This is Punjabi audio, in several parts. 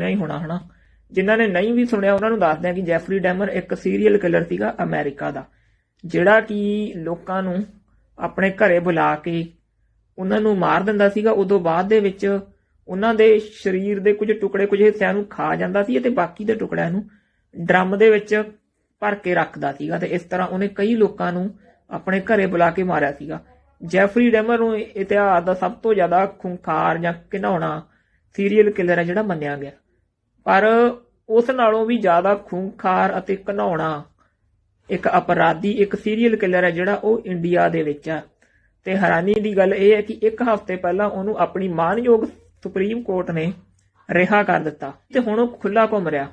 ਸੁਣਿਆ ਹੀ ਹੋਣਾ, ਹਨਾ? ਜਿਨ੍ਹਾਂ ਨੇ ਨਹੀਂ ਵੀ ਸੁਣਿਆ, ਉਹਨਾਂ ਨੂੰ ਦੱਸਦੇ ਆ ਕਿ ਜੈਫਰੀ ਡੈਮਰ ਇੱਕ ਸੀਰੀਅਲ ਕਿਲਰ ਸੀਗਾ ਅਮਰੀਕਾ ਦਾ, ਜਿਹੜਾ ਕਿ ਲੋਕਾਂ ਨੂੰ ਆਪਣੇ ਘਰੇ ਬੁਲਾ ਕੇ ਉਹਨਾਂ ਨੂੰ ਮਾਰ ਦਿੰਦਾ ਸੀਗਾ। ਉਦੋਂ ਬਾਅਦ ਦੇ ਵਿੱਚ ਉਹਨਾਂ ਦੇ ਸਰੀਰ ਦੇ ਕੁਝ ਟੁਕੜੇ, ਕੁਝ ਹਿੱਸਿਆਂ ਨੂੰ ਖਾ ਜਾਂਦਾ ਸੀ ਤੇ ਬਾਕੀ ਦੇ ਟੁਕੜਿਆਂ ਨੂੰ ਡਰਮ ਦੇ ਵਿੱਚ ਭਰ ਕੇ ਰੱਖਦਾ ਸੀਗਾ ਤੇ ਇਸ ਤਰ੍ਹਾਂ ਉਹਨੇ ਕਈ ਲੋਕਾਂ ਨੂੰ ਆਪਣੇ ਘਰੇ ਬੁਲਾ ਕੇ ਮਾਰਿਆ ਸੀਗਾ। ਜੈਫਰੀ ਡੈਮਰ ਨੂੰ ਇਤਿਹਾਸ ਦਾ ਸਭ ਤੋਂ ਜ਼ਿਆਦਾ ਖੁੰਖਾਰ ਜਾਂ ਘਿਨਾਉਣਾ ਸੀਰੀਅਲ ਕਿਲਰ ਹੈ ਜਿਹੜਾ ਮੰਨਿਆ ਗਿਆ। ਪਰ ਉਸ ਨਾਲੋਂ ਵੀ ਜ਼ਿਆਦਾ ਖੂੰਖਾਰ ਅਤੇ ਘਿਨਾਉਣਾ ਇੱਕ ਅਪਰਾਧੀ, ਇੱਕ ਸੀਰੀਅਲ ਕਿਲਰ ਹੈ ਜਿਹੜਾ ਉਹ ਇੰਡੀਆ ਦੇ ਵਿੱਚ ਹੈ ਤੇ ਹੈਰਾਨੀ ਦੀ ਗੱਲ ਇਹ ਹੈ ਕਿ ਇੱਕ ਹਫ਼ਤੇ ਪਹਿਲਾਂ ਉਹਨੂੰ ਆਪਣੀ ਮਾਨਯੋਗ ਸੁਪਰੀਮ ਕੋਰਟ ਨੇ ਰਿਹਾ ਕਰ ਦਿੱਤਾ ਤੇ ਹੁਣ ਉਹ ਖੁੱਲਾ ਘੁੰਮ ਰਿਹਾ।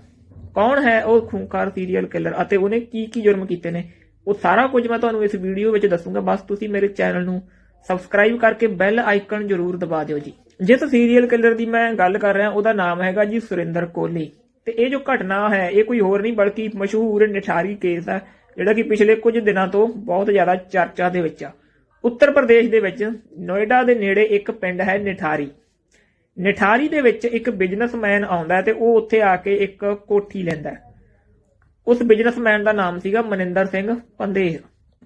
ਕੌਣ ਹੈ ਉਹ ਖੂੰਖਾਰ ਸੀਰੀਅਲ ਕਿਲਰ ਅਤੇ ਉਹਨੇ ਕੀ ਕੀ ਜੁਰਮ ਕੀਤੇ ਨੇ? ਉਹ ਸਾਰਾ ਕੁਝ ਮੈਂ ਤੁਹਾਨੂੰ ਇਸ ਵੀਡੀਓ ਵਿੱਚ ਦੱਸੂਗਾ। ਬਸ ਤੁਸੀਂ ਮੇਰੇ ਚੈਨਲ ਨੂੰ ਸਬਸਕ੍ਰਾਈਬ ਕਰਕੇ ਬੈਲ ਆਈਕਨ ਜ਼ਰੂਰ ਦਬਾ ਦਿਓ ਜੀ। ਜਿਸ ਸੀਰੀਅਲ ਕਿਲਰ ਦੀ ਮੈਂ ਗੱਲ ਕਰ ਰਿਹਾ, ਉਹਦਾ ਨਾਮ ਹੈਗਾ ਜੀ ਸੁਰਿੰਦਰ ਕੋਹਲੀ। ਤੇ ਇਹ ਜੋ ਘਟਨਾ ਹੈ, ਇਹ ਕੋਈ ਹੋਰ ਨਹੀਂ, ਬਲਕਿ ਮਸ਼ਹੂਰ ਨਿਠਾਰੀ ਕੇਸ ਹੈ, ਜਿਹੜਾ ਕਿ ਪਿਛਲੇ ਕੁਝ ਦਿਨਾਂ ਤੋਂ ਬਹੁਤ ਜ਼ਿਆਦਾ ਚਰਚਾ ਦੇ ਵਿੱਚ ਆ। ਉੱਤਰ ਪ੍ਰਦੇਸ਼ ਦੇ ਵਿੱਚ ਨੋਇਡਾ ਦੇ ਨੇੜੇ ਇੱਕ ਪਿੰਡ ਹੈ ਨਿਠਾਰੀ। ਨਿਠਾਰੀ ਦੇ ਵਿੱਚ ਇੱਕ ਬਿਜ਼ਨਸਮੈਨ ਆਉਂਦਾ ਤੇ ਉਹ ਉੱਥੇ ਆ ਕੇ ਇੱਕ ਕੋਠੀ ਲੈਂਦਾ ਉਸ ਬਿਜ਼ਨਸਮੈਨ ਦਾ ਨਾਮ ਸੀਗਾ ਮਨਿੰਦਰ ਸਿੰਘ ਪੰਦੇਰ।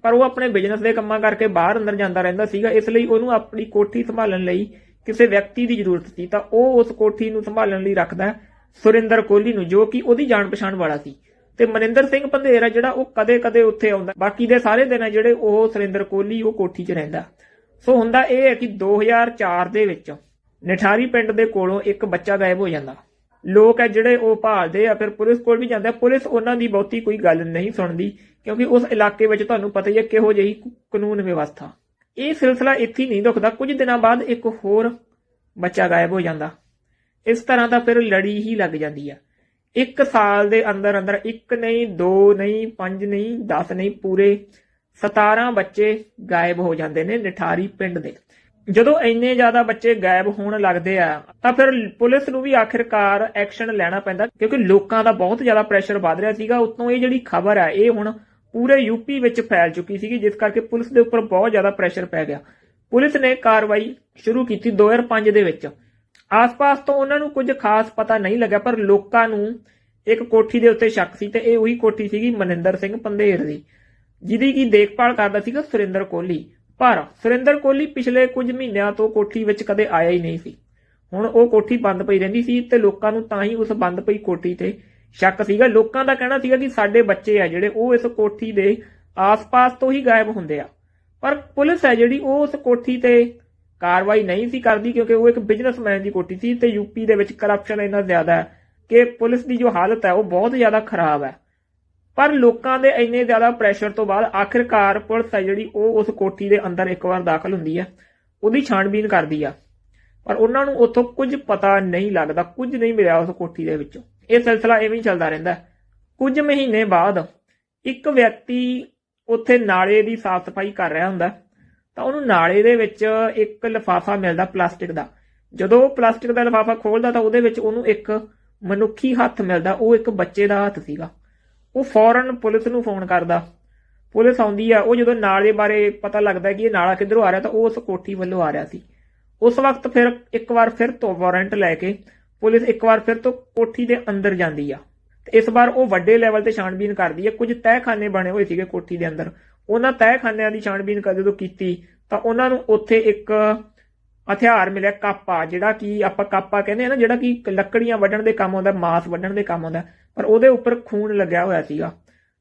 ਪਰ ਉਹ ਆਪਣੇ ਬਿਜ਼ਨਸ ਦੇ ਕੰਮਾਂ ਕਰਕੇ ਬਾਹਰ ਅੰਦਰ ਜਾਂਦਾ ਰਹਿੰਦਾ ਸੀਗਾ, ਇਸ ਲਈ ਉਹਨੂੰ ਆਪਣੀ ਕੋਠੀ ਸੰਭਾਲਣ ਲਈ ਕਿਸੇ ਵਿਅਕਤੀ ਦੀ ਜ਼ਰੂਰਤ ਸੀ, ਤਾਂ ਉਹ ਉਸ ਕੋਠੀ ਨੂੰ ਸੰਭਾਲਣ ਲਈ ਰੱਖਦਾ ਸੁਰਿੰਦਰ ਕੋਹਲੀ ਨੂੰ, ਜੋ ਕਿ ਉਹਦੀ ਜਾਣ ਪਛਾਣ ਵਾਲਾ ਸੀ। ਤੇ ਮਨਿੰਦਰ ਸਿੰਘ ਪੰਧੇਰ ਜਿਹੜਾ ਉਹ ਕਦੇ-ਕਦੇ ਉੱਥੇ ਆਉਂਦਾ, ਬਾਕੀ ਦੇ ਸਾਰੇ ਦਿਨ ਜਿਹੜੇ ਉਹ ਸੁਰਿੰਦਰ ਕੋਹਲੀ ਉਹ ਕੋਠੀ 'ਚ ਰਹਿੰਦਾ। ਸੋ ਹੁੰਦਾ ਇਹ ਹੈ ਕਿ 2004 ਦੇ ਵਿੱਚ ਨਿਠਾਰੀ ਪਿੰਡ ਦੇ ਕੋਲੋਂ ਇੱਕ ਬੱਚਾ ਗਾਇਬ ਹੋ ਜਾਂਦਾ। ਲੋਕ ਹੈ ਜਿਹੜੇ ਉਹ ਭਾਲਦੇ ਆ, ਫਿਰ ਪੁਲਿਸ ਕੋਲ ਵੀ ਜਾਂਦੇ ਪੁਲਿਸ ਉਹਨਾਂ ਦੀ ਬਹੁਤੀ ਕੋਈ ਗੱਲ ਨਹੀਂ ਸੁਣਦੀ, ਕਿਉਂਕਿ ਉਸ ਇਲਾਕੇ ਵਿੱਚ ਤੁਹਾਨੂੰ ਪਤਾ ਹੀ ਹੈ ਕਿਹੋ ਜਿਹੀ ਕਾਨੂੰਨ ਵਿਵਸਥਾ। ਇਹ ਸਿਲਸਿਲਾ ਇੱਥੇ ਨਹੀਂ ਰੁਕਦਾ। ਕੁਝ ਦਿਨਾਂ ਬਾਅਦ ਇੱਕ ਹੋਰ ਬੱਚਾ ਗਾਇਬ ਹੋ ਜਾਂਦਾ। ਇਸ ਤਰ੍ਹਾਂ ਦਾ ਫਿਰ ਲੜੀ ਹੀ ਲੱਗ ਜਾਂਦੀ ਆ। ਇੱਕ ਸਾਲ ਦੇ ਅੰਦਰ ਅੰਦਰ ਇੱਕ ਨਹੀਂ, ਦੋ ਨਹੀਂ, ਪੰਜ ਨਹੀਂ 10 ਨਹੀਂ, ਪੂਰੇ 17 ਬੱਚੇ ਗਾਇਬ ਹੋ ਜਾਂਦੇ ਨੇ ਨਿਠਾਰੀ ਪਿੰਡ ਦੇ। ਜਦੋਂ ਇੰਨੇ ਜ਼ਿਆਦਾ ਬੱਚੇ ਗਾਇਬ ਹੋਣ ਲੱਗਦੇ ਆ, ਤਾਂ ਫਿਰ ਪੁਲਿਸ ਨੂੰ ਵੀ ਆਖਿਰਕਾਰ ਐਕਸ਼ਨ ਲੈਣਾ ਪੈਂਦਾ, ਕਿਉਂਕਿ ਲੋਕਾਂ ਦਾ ਬਹੁਤ ਜ਼ਿਆਦਾ ਪ੍ਰੈਸ਼ਰ ਵੱਧ ਰਿਹਾ ਸੀਗਾ। ਉਤੋਂ ਇਹ ਜਿਹੜੀ ਖਬਰ ਆ, ਇਹ ਹੁਣ ਪੂਰੇ ਯੂਪੀ ਵਿੱਚ ਫੈਲ ਚੁੱਕੀ ਸੀਗੀ, ਜਿਸ ਕਰਕੇ ਪੁਲਿਸ ਦੇ ਉੱਪਰ ਬਹੁਤ ਜ਼ਿਆਦਾ ਪ੍ਰੈਸ਼ਰ ਪੈ ਗਿਆ। ਪੁਲਿਸ ਨੇ ਕਾਰਵਾਈ ਸ਼ੁਰੂ ਕੀਤੀ 2005 ਦੇ ਵਿੱਚ। ਆਸ-ਪਾਸ ਤੋਂ ਉਹਨਾਂ ਨੂੰ ਕੁਝ ਖਾਸ ਪਤਾ ਨਹੀਂ ਲੱਗਿਆ, ਪਰ ਲੋਕਾਂ ਨੂੰ ਇੱਕ ਕੋਠੀ ਦੇ ਉੱਤੇ ਸ਼ੱਕ ਸੀ ਤੇ ਇਹ ਉਹੀ ਕੋਠੀ ਸੀਗੀ ਮਨਿੰਦਰ ਸਿੰਘ ਪੰਧੇਰ ਦੀ, ਜਿਹਦੀ ਕੀ ਦੇਖਭਾਲ ਕਰਦਾ ਸੀਗਾ ਸੁਰਿੰਦਰ ਕੋਹਲੀ। ਪਰ ਸੁਰਿੰਦਰ ਕੋਹਲੀ ਪਿਛਲੇ ਕੁਝ ਮਹੀਨਿਆਂ ਤੋਂ ਕੋਠੀ ਵਿੱਚ ਕਦੇ ਆਇਆ ਹੀ ਨਹੀਂ ਸੀ। ਹੁਣ ਉਹ ਕੋਠੀ ਬੰਦ ਪਈ ਰਹਿੰਦੀ ਸੀ ਤੇ ਲੋਕਾਂ ਨੂੰ ਤਾਂ ਹੀ ਉਸ ਬੰਦ ਪਈ ਕੋਠੀ ਤੇ ਸ਼ੱਕ ਸੀਗਾ, ਲੋਕਾਂ ਦਾ ਕਹਿਣਾ ਸੀਗਾ ਕਿ ਸਾਡੇ ਬੱਚੇ ਆ ਜਿਹੜੇ, ਉਹ ਇਸ ਕੋਠੀ ਦੇ ਆਸ-ਪਾਸ ਤੋਂ ਹੀ ਗਾਇਬ ਹੁੰਦੇ ਆ। ਪਰ ਪੁਲਿਸ ਹੈ ਜਿਹੜੀ, ਉਹ ਉਸ ਕੋਠੀ ਤੇ ਕਾਰਵਾਈ ਨਹੀਂ ਸੀ ਕਰਦੀ ਕਿਉਂਕਿ ਉਹ ਇੱਕ ਬਿਜ਼ਨਸਮੈਨ ਦੀ ਕੋਠੀ ਸੀ ਤੇ ਯੂਪੀ ਦੇ ਵਿੱਚ ਕਰਪਸ਼ਨ ਇੰਨਾ ਜ਼ਿਆਦਾ ਹੈ ਕਿ ਪੁਲਿਸ ਦੀ ਜੋ ਹਾਲਤ ਹੈ, ਉਹ ਬਹੁਤ ਜ਼ਿਆਦਾ ਖਰਾਬ ਹੈ। ਪਰ ਲੋਕਾਂ ਦੇ ਇੰਨੇ ਜ਼ਿਆਦਾ ਪ੍ਰੈਸ਼ਰ ਤੋਂ ਬਾਅਦ ਆਖਿਰਕਾਰ ਪੁਲਿਸ ਹੈ ਜਿਹੜੀ, ਉਹ ਉਸ ਕੋਠੀ ਦੇ ਅੰਦਰ ਇੱਕ ਵਾਰ ਦਾਖਲ ਹੁੰਦੀ ਹੈ, ਉਹਦੀ ਛਾਣਬੀਨ ਕਰਦੀ ਆ। ਪਰ ਉਹਨਾਂ ਨੂੰ ਉੱਥੋਂ ਕੁਝ ਪਤਾ ਨਹੀਂ ਲੱਗਦਾ, ਕੁਝ ਨਹੀਂ ਮਿਲਿਆ ਉਸ ਕੋਠੀ ਦੇ ਵਿੱਚੋਂ। ਇਹ ਸਿਲਸਿਲਾ ਐਵੇਂ ਹੀ ਚੱਲਦਾ ਰਹਿੰਦਾ ਕੁਝ ਮਹੀਨੇ ਬਾਅਦ ਇੱਕ ਵਿਅਕਤੀ ਉੱਥੇ ਨਾਲੇ ਦੀ ਸਾਫ਼ ਸਫ਼ਾਈ ਕਰ ਰਿਹਾ ਹੁੰਦਾ ਤਾਂ ਉਹਨੂੰ ਨਾਲੇ ਦੇ ਵਿੱਚ ਇੱਕ ਲਿਫਾਫਾ ਮਿਲਦਾ ਪਲਾਸਟਿਕ ਦਾ। ਜਦੋਂ ਉਹ ਪਲਾਸਟਿਕ ਦਾ ਲਿਫਾਫਾ ਖੋਲਦਾ ਤਾਂ ਉਹਦੇ ਵਿੱਚ ਉਹਨੂੰ ਇੱਕ ਮਨੁੱਖੀ ਹੱਥ ਮਿਲਦਾ, ਉਹ ਇੱਕ ਬੱਚੇ ਦਾ ਹੱਥ ਸੀਗਾ। ਉਹ ਫੌਰਨ ਪੁਲਿਸ ਨੂੰ ਫੋਨ ਕਰਦਾ। ਪੁਲਿਸ ਆਉਂਦੀ ਆ, ਉਹ ਜਦੋਂ ਨਾਲੇ ਬਾਰੇ ਪਤਾ ਲੱਗਦਾ ਕਿ ਇਹ ਨਾਲਾ ਕਿੱਧਰੋਂ ਆ ਰਿਹਾ ਤਾਂ ਉਹ ਉਸ ਕੋਠੀ ਵੱਲੋਂ ਆ ਰਿਹਾ ਸੀ। ਉਸ ਵਕਤ ਫਿਰ ਇੱਕ ਵਾਰ ਫਿਰ ਤੋਂ ਵਾਰੰਟ ਲੈ ਕੇ ਪੁਲਿਸ ਇੱਕ ਵਾਰ ਫਿਰ ਤੋਂ ਕੋਠੀ ਦੇ ਅੰਦਰ ਜਾਂਦੀ ਆ। ਤੇ ਇਸ ਵਾਰ ਉਹ ਵੱਡੇ ਲੈਵਲ ਤੇ ਛਾਣਬੀਨ ਕਰਦੀ ਹੈ ਕੁਝ ਤਹਿਖਾਨੇ ਬਣੇ ਹੋਏ ਸੀਗੇ ਕੋਠੀ ਦੇ ਅੰਦਰ। ਉਹਨਾਂ ਤਹਿਖਾਨਿਆਂ ਦੀ ਛਾਣਬੀਨ ਜਦੋਂ ਕੀਤੀ, ਤਾਂ ਉਹਨਾਂ ਨੂੰ ਉੱਥੇ ਇੱਕ ਹਥਿਆਰ ਮਿਲਿਆ, ਕਾਪਾ, ਜਿਹੜਾ ਕਿ ਆਪਾਂ ਕਾਪਾ ਕਹਿੰਦੇ ਆ ਨਾ, ਜਿਹੜਾ ਕਿ ਲੱਕੜੀਆਂ ਵੱਢਣ ਦੇ ਕੰਮ ਆਉਂਦਾ, ਮਾਸ ਵੱਢਣ ਦੇ ਕੰਮ ਆਉਂਦਾ। ਪਰ ਉਹਦੇ ਉੱਪਰ ਖੂਨ ਲੱਗਿਆ ਹੋਇਆ ਸੀਗਾ।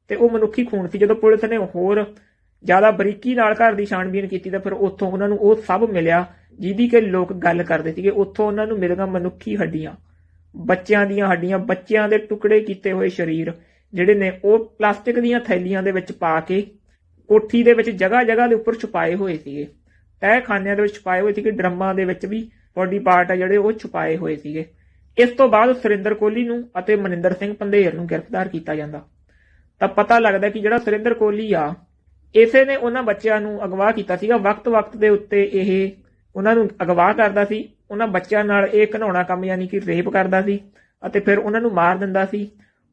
ਤੇ ਉਹ ਮਨੁੱਖੀ ਖੂਨ ਸੀ। ਜਦੋਂ ਪੁਲਿਸ ਨੇ ਹੋਰ ਜ਼ਿਆਦਾ ਬਰੀਕੀ ਨਾਲ ਘਰ ਦੀ ਛਾਣਬੀਨ ਕੀਤੀ, ਤਾਂ ਫਿਰ ਉੱਥੋਂ ਉਹਨਾਂ ਨੂੰ ਉਹ ਸਭ ਮਿਲਿਆ। ਜਿਹਦੀ ਕਿ ਲੋਕ ਗੱਲ ਕਰਦੇ ਸੀਗੇ, ਉੱਥੋਂ ਉਹਨਾਂ ਨੂੰ ਮਿਲੀਆਂ ਮਨੁੱਖੀ ਹੱਡੀਆਂ। ਬੱਚਿਆਂ ਦੀਆਂ ਹੱਡੀਆਂ, ਬੱਚਿਆਂ ਦੇ ਟੁਕੜੇ ਕੀਤੇ ਹੋਏ ਸਰੀਰ, ਜਿਹੜੇ ਨੇ ਉਹ ਪਲਾਸਟਿਕ ਦੀਆਂ ਥੈਲੀਆਂ ਦੇ ਵਿੱਚ ਪਾ ਕੇ, ਕੋਠੀ ਦੇ ਵਿੱਚ ਜਗ੍ਹਾ ਜਗ੍ਹਾ ਦੇ ਉੱਪਰ ਛੁਪਾਏ ਹੋਏ ਸੀਗੇ। ਤਹਿਖਾਨਿਆਂ ਦੇ ਵਿੱਚ ਛੁਪਾਏ ਹੋਏ ਸੀਗੇ, ਡਰਮਾਂ ਦੇ ਵਿੱਚ ਵੀ ਬੋਡੀ ਪਾਰਟ ਆ ਜਿਹੜੇ ਉਹ ਛੁਪਾਏ ਹੋਏ ਸੀਗੇ। ਇਸ ਤੋਂ ਬਾਅਦ ਸੁਰਿੰਦਰ ਕੋਹਲੀ ਨੂੰ ਅਤੇ ਮਨਿੰਦਰ ਸਿੰਘ ਪੰਧੇਰ ਨੂੰ ਗ੍ਰਿਫਤਾਰ ਕੀਤਾ ਜਾਂਦਾ। ਤਾਂ ਪਤਾ ਲੱਗਦਾ ਕਿ ਜਿਹੜਾ ਸੁਰਿੰਦਰ ਕੋਹਲੀ ਆ, ਇਸੇ ਨੇ ਉਹਨਾਂ ਬੱਚਿਆਂ ਨੂੰ ਅਗਵਾ ਕੀਤਾ ਸੀਗਾ। ਵਕਤ-ਵਕਤ ਦੇ ਉੱਤੇ ਇਹ ਉਹਨਾਂ ਨੂੰ ਅਗਵਾ ਕਰਦਾ ਸੀ, ਉਹਨਾਂ ਬੱਚਿਆਂ ਨਾਲ ਇਹ ਘਨਾਉਣਾ ਕੰਮ ਯਾਨੀ ਕਿ ਰੇਪ ਕਰਦਾ ਸੀ ਅਤੇ ਫਿਰ ਉਹਨਾਂ ਨੂੰ ਮਾਰ ਦਿੰਦਾ ਸੀ।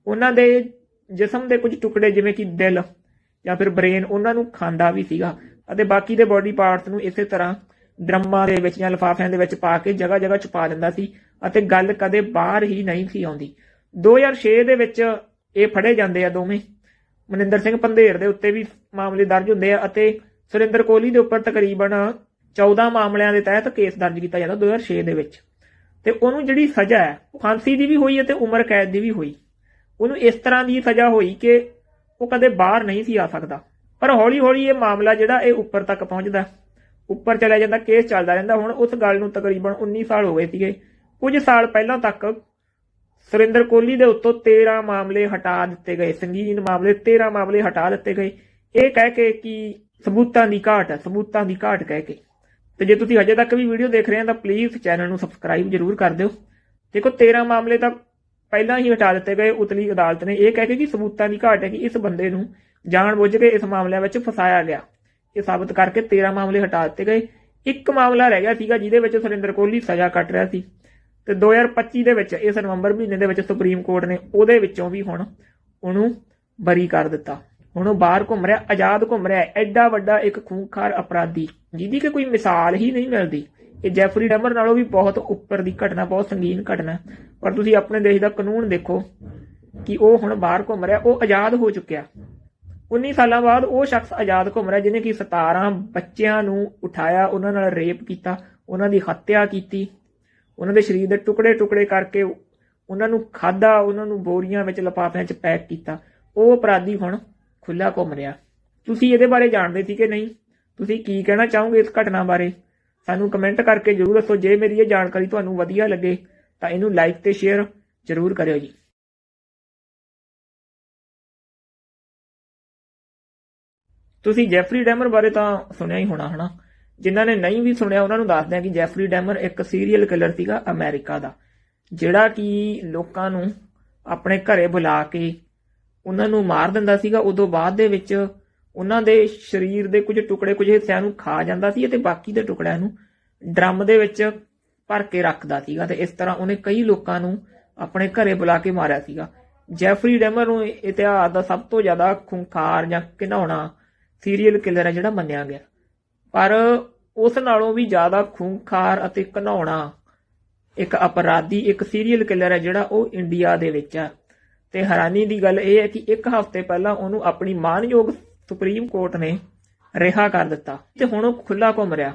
ਉਹਨਾਂ ਦੇ ਜਿਸਮ ਦੇ ਕੁਝ ਟੁਕੜੇ ਜਿਵੇਂ ਕਿ ਦਿਲ ਜਾਂ ਫਿਰ ਬ੍ਰੇਨ ਉਹਨਾਂ ਨੂੰ ਖਾਂਦਾ ਵੀ ਸੀਗਾ ਅਤੇ ਬਾਕੀ ਦੇ ਬਾਡੀ ਪਾਰਟਸ ਨੂੰ ਇਸੇ ਤਰ੍ਹਾਂ ਡਰਮਾਂ ਦੇ ਵਿੱਚ ਜਾਂ ਲਿਫਾਫਿਆਂ ਦੇ ਵਿੱਚ ਪਾ ਕੇ ਜਗ੍ਹਾ ਜਗ੍ਹਾ ਛੁਪਾ ਦਿੰਦਾ ਸੀ ਅਤੇ ਗੱਲ ਕਦੇ ਬਾਹਰ ਹੀ ਨਹੀਂ ਸੀ ਆਉਂਦੀ। 2006 ਦੇ ਵਿੱਚ ਇਹ ਫੜੇ ਜਾਂਦੇ ਆ ਦੋਵੇਂ। ਮਨਿੰਦਰ ਸਿੰਘ ਪੰਧੇਰ ਦੇ ਉੱਤੇ ਵੀ ਮਾਮਲੇ ਦਰਜ ਹੁੰਦੇ ਆ ਅਤੇ ਸੁਰਿੰਦਰ ਕੋਹਲੀ ਦੇ ਉੱਪਰ ਤਕਰੀਬਨ 14 ਮਾਮਲਿਆਂ ਦੇ ਤਹਿਤ ਕੇਸ ਦਰਜ ਕੀਤਾ ਜਾਂਦਾ 2006 ਦੇ ਵਿੱਚ। ਤੇ ਉਹਨੂੰ ਜਿਹੜੀ ਸਜ਼ਾ ਹੈ, ਉਹ ਫਾਂਸੀ ਦੀ ਵੀ ਹੋਈ ਅਤੇ ਉਮਰ ਕੈਦ ਦੀ ਵੀ ਹੋਈ। ਉਹਨੂੰ ਇਸ ਤਰ੍ਹਾਂ ਦੀ ਸਜ਼ਾ ਹੋਈ ਕਿ ਉਹ ਕਦੇ ਬਾਹਰ ਨਹੀਂ ਸੀ ਆ ਸਕਦਾ। ਪਰ ਹੌਲੀ ਹੌਲੀ ਇਹ ਮਾਮਲਾ ਜਿਹੜਾ, ਇਹ ਉੱਪਰ ਤੱਕ ਪਹੁੰਚਦਾ। ਉੱਪਰ ਚਲਾ ਜਾਂਦਾ, ਕੇਸ ਚੱਲਦਾ ਰਹਿੰਦਾ। ਹੁਣ ਉਸ ਗੱਲ ਨੂੰ ਤਕਰੀਬਨ 19 ਸਾਲ ਹੋ ਗਏ ਸੀਗੇ। ਕੁਝ ਸਾਲ ਪਹਿਲਾਂ ਤੱਕ ਸੁਰਿੰਦਰ ਕੋਹਲੀ ਦੇ ਉੱਤੋਂ 13 ਮਾਮਲੇ ਹਟਾ ਦਿੱਤੇ ਗਏ। ਸੰਗੀਨ ਮਾਮਲੇ 13 ਮਾਮਲੇ ਹਟਾ ਦਿੱਤੇ ਗਏ। ਇਹ ਕਹਿ ਕੇ ਕਿ ਸਬੂਤਾਂ ਦੀ ਘਾਟ ਹੈ, ਸਬੂਤਾਂ ਦੀ ਘਾਟ ਕਹਿ ਕੇ। ਤੇ ਜੇ ਤੁਸੀਂ ਹਜੇ ਤੱਕ ਵੀ ਵੀਡੀਓ ਦੇਖ ਰਹੇ ਹੋ ਤਾਂ ਪਲੀਜ਼ ਚੈਨਲ ਨੂੰ ਸਬਸਕ੍ਰਾਈਬ ਜਰੂਰ ਕਰ ਦਿਓ। ਦੇਖੋ 13 ਮਾਮਲੇ ਤਾਂ ਪਹਿਲਾਂ ਹੀ ਹਟਾ ਦਿੱਤੇ ਗਏ, ਉਤਲੀ ਅਦਾਲਤ ਨੇ ਇਹ ਕਹਿ ਕੇ ਕਿ ਸਬੂਤਾਂ ਦੀ ਘਾਟ ਹੈ ਕਿ ਇਸ ਬੰਦੇ ਨੂੰ ਜਾਣਬੁੱਝ ਕੇ ਇਸ ਮਾਮਲਿਆਂ ਵਿੱਚ ਫਸਾਇਆ ਗਿਆ। ਇਹ ਸਾਬਤ ਕਰਕੇ 13 ਮਾਮਲੇ ਹਟਾ ਦਿੱਤੇ ਗਏ। ਇੱਕ ਮਾਮਲਾ ਰਹਿ ਗਿਆ ਸੀਗਾ ਜਿਹਦੇ ਵਿੱਚ ਸੁਰਿੰਦਰ ਕੋਹਲੀ ਸਜ਼ਾ ਕੱਟ ਰਿਹਾ ਸੀ ਤੇ 2025 ਦੇ ਵਿੱਚ ਇਸ ਨਵੰਬਰ ਮਹੀਨੇ ਦੇ ਵਿੱਚ ਸੁਪਰੀਮ ਕੋਰਟ ਨੇ ਉਹਦੇ ਵਿੱਚੋਂ ਵੀ ਹੁਣ ਉਹਨੂੰ ਬਰੀ ਕਰ ਦਿੱਤਾ। ਹੁਣ ਉਹ ਬਾਹਰ ਘੁੰਮ ਰਿਹਾ, ਆਜ਼ਾਦ ਘੁੰਮ ਰਿਹਾ ਹੈ। ਐਡਾ ਵੱਡਾ ਇੱਕ ਖੂੰਖਾਰ ਅਪਰਾਧੀ। ਜਿਹਦੀ ਕਿ ਕੋਈ ਮਿਸਾਲ ਹੀ ਨਹੀਂ ਮਿਲਦੀ। ਇਹ ਜੈਫਰੀ ਡੈਮਰ ਨਾਲੋਂ ਵੀ ਬਹੁਤ ਉੱਪਰ ਦੀ ਘਟਨਾ, ਬਹੁਤ ਸੰਗੀਨ ਘਟਨਾ। ਪਰ ਤੁਸੀਂ ਆਪਣੇ ਦੇਸ਼ ਦਾ ਕਾਨੂੰਨ ਦੇਖੋ ਕਿ ਉਹ ਹੁਣ ਬਾਹਰ ਘੁੰਮ ਰਿਹਾ, ਉਹ ਆਜ਼ਾਦ ਹੋ ਚੁੱਕਿਆ। 19 ਸਾਲਾਂ ਬਾਅਦ ਉਹ ਸ਼ਖਸ ਆਜ਼ਾਦ ਘੁੰਮ ਰਿਹਾ, ਜਿਹਨੇ ਕਿ 17 ਬੱਚਿਆਂ ਨੂੰ ਉਠਾਇਆ, ਉਹਨਾਂ ਨਾਲ ਰੇਪ ਕੀਤਾ, ਉਹਨਾਂ ਦੀ ਹੱਤਿਆ ਕੀਤੀ। ਉਹਨਾਂ ਦੇ ਸਰੀਰ ਦੇ ਟੁਕੜੇ ਟੁਕੜੇ ਕਰਕੇ ਉਹਨਾਂ ਨੂੰ ਖਾਦਾ ਉਹਨਾਂ ਨੂੰ ਬੋਰੀਆਂ ਵਿੱਚ ਲਪਾਫਿਆਂ 'ਚ ਪੈਕ ਕੀਤਾ। ਉਹ ਅਪਰਾਧੀ ਹੁਣ ਖੁੱਲਾ ਘੁੰਮ ਰਿਹਾ। ਤੁਸੀਂ ਇਹਦੇ ਬਾਰੇ ਜਾਣਦੇ ਸੀ ਕਿ ਨਹੀਂ? ਤੁਸੀਂ ਕੀ ਕਹਿਣਾ ਚਾਹੋਗੇ ਇਸ ਘਟਨਾ ਬਾਰੇ? ਸਾਨੂੰ ਕਮੈਂਟ ਕਰਕੇ ਜਰੂਰ ਦੱਸੋ। ਜੇ ਮੇਰੀ ਇਹ ਜਾਣਕਾਰੀ ਤੁਹਾਨੂੰ ਵਧੀਆ ਲੱਗੇ, ਤਾਂ ਇਹਨੂੰ ਲਾਈਕ ਤੇ ਸ਼ੇਅਰ ਜਰੂਰ ਕਰਿਓ ਜੀ। ਤੁਸੀਂ ਜੈਫਰੀ ਡੈਮਰ ਬਾਰੇ ਤਾਂ ਸੁਣਿਆ ਹੀ ਹੋਣਾ, ਹਨਾ? ਜਿਨ੍ਹਾਂ ਨੇ ਨਹੀਂ ਵੀ ਸੁਣਿਆ, ਉਹਨਾਂ ਨੂੰ ਦੱਸਦੇ ਆ ਕਿ ਜੈਫਰੀ ਡੈਮਰ ਇੱਕ ਸੀਰੀਅਲ ਕਿਲਰ ਸੀਗਾ ਅਮਰੀਕਾ ਦਾ, ਜਿਹੜਾ ਕਿ ਲੋਕਾਂ ਨੂੰ ਆਪਣੇ ਘਰੇ ਬੁਲਾ ਕੇ ਉਹਨਾਂ ਨੂੰ ਮਾਰ ਦਿੰਦਾ ਸੀਗਾ। ਉਦੋਂ ਬਾਅਦ ਦੇ ਵਿੱਚ ਉਹਨਾਂ ਦੇ ਸਰੀਰ ਦੇ ਕੁਝ ਟੁਕੜੇ, ਕੁਝ ਹਿੱਸਿਆਂ ਨੂੰ ਖਾ ਜਾਂਦਾ ਸੀ ਅਤੇ ਬਾਕੀ ਦੇ ਟੁਕੜਿਆਂ ਨੂੰ ਡਰਮ ਦੇ ਵਿੱਚ ਭਰ ਕੇ ਰੱਖਦਾ ਸੀਗਾ ਤੇ ਇਸ ਤਰ੍ਹਾਂ ਉਹਨੇ ਕਈ ਲੋਕਾਂ ਨੂੰ ਆਪਣੇ ਘਰੇ ਬੁਲਾ ਕੇ ਮਾਰਿਆ ਸੀਗਾ। ਜੈਫਰੀ ਡੈਮਰ ਨੂੰ ਇਤਿਹਾਸ ਦਾ ਸਭ ਤੋਂ ਜ਼ਿਆਦਾ ਖੁੰਖਾਰ ਜਾਂ ਘਿਨਾਉਣਾ ਸੀਰੀਅਲ ਕਿਲਰ ਹੈ ਜਿਹੜਾ ਮੰਨਿਆ ਗਿਆ। ਪਰ ਉਸ ਨਾਲੋਂ ਵੀ ਜ਼ਿਆਦਾ ਖੁੰਖਾਰ ਅਤੇ ਘਨਾਉਣਾ ਇੱਕ ਅਪਰਾਧੀ, ਇੱਕ ਸੀਰੀਅਲ ਕਿਲਰ ਹੈ ਜਿਹੜਾ ਉਹ ਇੰਡੀਆ ਦੇ ਵਿੱਚ ਹੈ। ਤੇ ਹੈਰਾਨੀ ਦੀ ਗੱਲ ਇਹ ਹੈ ਕਿ ਇੱਕ ਹਫ਼ਤੇ ਪਹਿਲਾਂ ਉਹਨੂੰ ਆਪਣੀ ਮਾਨਯੋਗ ਸੁਪਰੀਮ ਕੋਰਟ ਨੇ ਰਿਹਾ ਕਰ ਦਿੱਤਾ ਤੇ ਹੁਣ ਉਹ ਖੁੱਲਾ ਘੁੰਮ ਰਿਹਾ।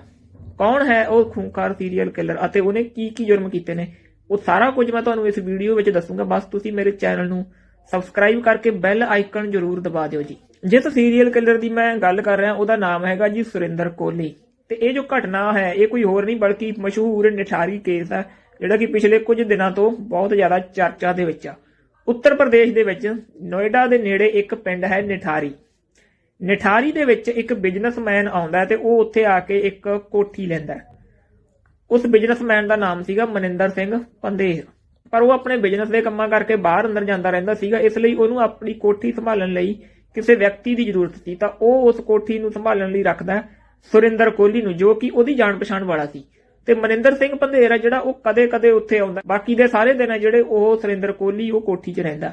ਕੌਣ ਹੈ ਉਹ ਖੂੰਖਾਰ ਸੀਰੀਅਲ ਕਿਲਰ ਅਤੇ ਉਹਨੇ ਕੀ ਕੀ ਜੁਰਮ ਕੀਤੇ ਨੇ? ਉਹ ਸਾਰਾ ਕੁਝ ਮੈਂ ਤੁਹਾਨੂੰ ਇਸ ਵੀਡੀਓ ਵਿੱਚ ਦੱਸੂਗਾ। ਬਸ ਤੁਸੀਂ ਮੇਰੇ ਚੈਨਲ ਨੂੰ ਸਬਸਕ੍ਰਾਈਬ ਕਰਕੇ ਬੈਲ ਆਈਕਨ ਜ਼ਰੂਰ ਦਬਾ ਦਿਓ ਜੀ। ਜਿਸ ਸੀਰੀਅਲ ਕਿਲਰ ਦੀ ਮੈਂ ਗੱਲ ਕਰ ਰਿਹਾ, ਉਹਦਾ ਨਾਮ ਹੈਗਾ ਜੀ ਸੁਰਿੰਦਰ ਕੋਹਲੀ। ਤੇ ਇਹ ਜੋ ਘਟਨਾ ਹੈ, ਇਹ ਕੋਈ ਹੋਰ ਨਹੀਂ ਬਲਕਿ ਮਸ਼ਹੂਰ ਨਿਠਾਰੀ ਕੇਸ ਹੈ, ਜਿਹੜਾ ਕਿ ਪਿਛਲੇ ਕੁਝ ਦਿਨਾਂ ਤੋਂ ਬਹੁਤ ਜ਼ਿਆਦਾ ਚਰਚਾ ਦੇ ਵਿੱਚ ਆ। ਉੱਤਰ ਪ੍ਰਦੇਸ਼ ਦੇ ਵਿੱਚ ਨੋਇਡਾ ਦੇ ਨੇੜੇ ਇੱਕ ਪਿੰਡ ਹੈ ਨਿਠਾਰੀ। ਨਿਠਾਰੀ ਦੇ ਵਿੱਚ ਇੱਕ ਬਿਜ਼ਨਸਮੈਨ ਆਉਂਦਾ ਤੇ ਉਹ ਉੱਥੇ ਆ ਕੇ ਇੱਕ ਕੋਠੀ ਲੈਂਦਾ ਉਸ ਬਿਜ਼ਨਸਮੈਨ ਦਾ ਨਾਮ ਸੀਗਾ ਮਨਿੰਦਰ ਸਿੰਘ ਪੰਦੇਰ। ਪਰ ਉਹ ਆਪਣੇ ਬਿਜ਼ਨਸ ਦੇ ਕੰਮਾਂ ਕਰਕੇ ਬਾਹਰ ਅੰਦਰ ਜਾਂਦਾ ਰਹਿੰਦਾ ਸੀਗਾ, ਇਸ ਲਈ ਉਹਨੂੰ ਆਪਣੀ ਕੋਠੀ ਸੰਭਾਲਣ ਲਈ ਕਿਸੇ ਵਿਅਕਤੀ ਦੀ ਜ਼ਰੂਰਤ ਸੀ। ਤਾਂ ਉਹ ਉਸ ਕੋਠੀ ਨੂੰ ਸੰਭਾਲਣ ਲਈ ਰੱਖਦਾ ਸੁਰਿੰਦਰ ਕੋਹਲੀ ਨੂੰ, ਜੋ ਕਿ ਉਹਦੀ ਜਾਣ ਪਛਾਣ ਵਾਲਾ ਸੀ। ਤੇ ਮਨਿੰਦਰ ਸਿੰਘ ਪੰਧੇਰ ਆ ਜਿਹੜਾ ਉਹ ਕਦੇ-ਕਦੇ ਉੱਥੇ ਆਉਂਦਾ ਬਾਕੀ ਦੇ ਸਾਰੇ ਦਿਨ ਆ ਜਿਹੜੇ ਉਹ ਸੁਰਿੰਦਰ ਕੋਹਲੀ ਉਹ ਕੋਠੀ 'ਚ ਰਹਿੰਦਾ।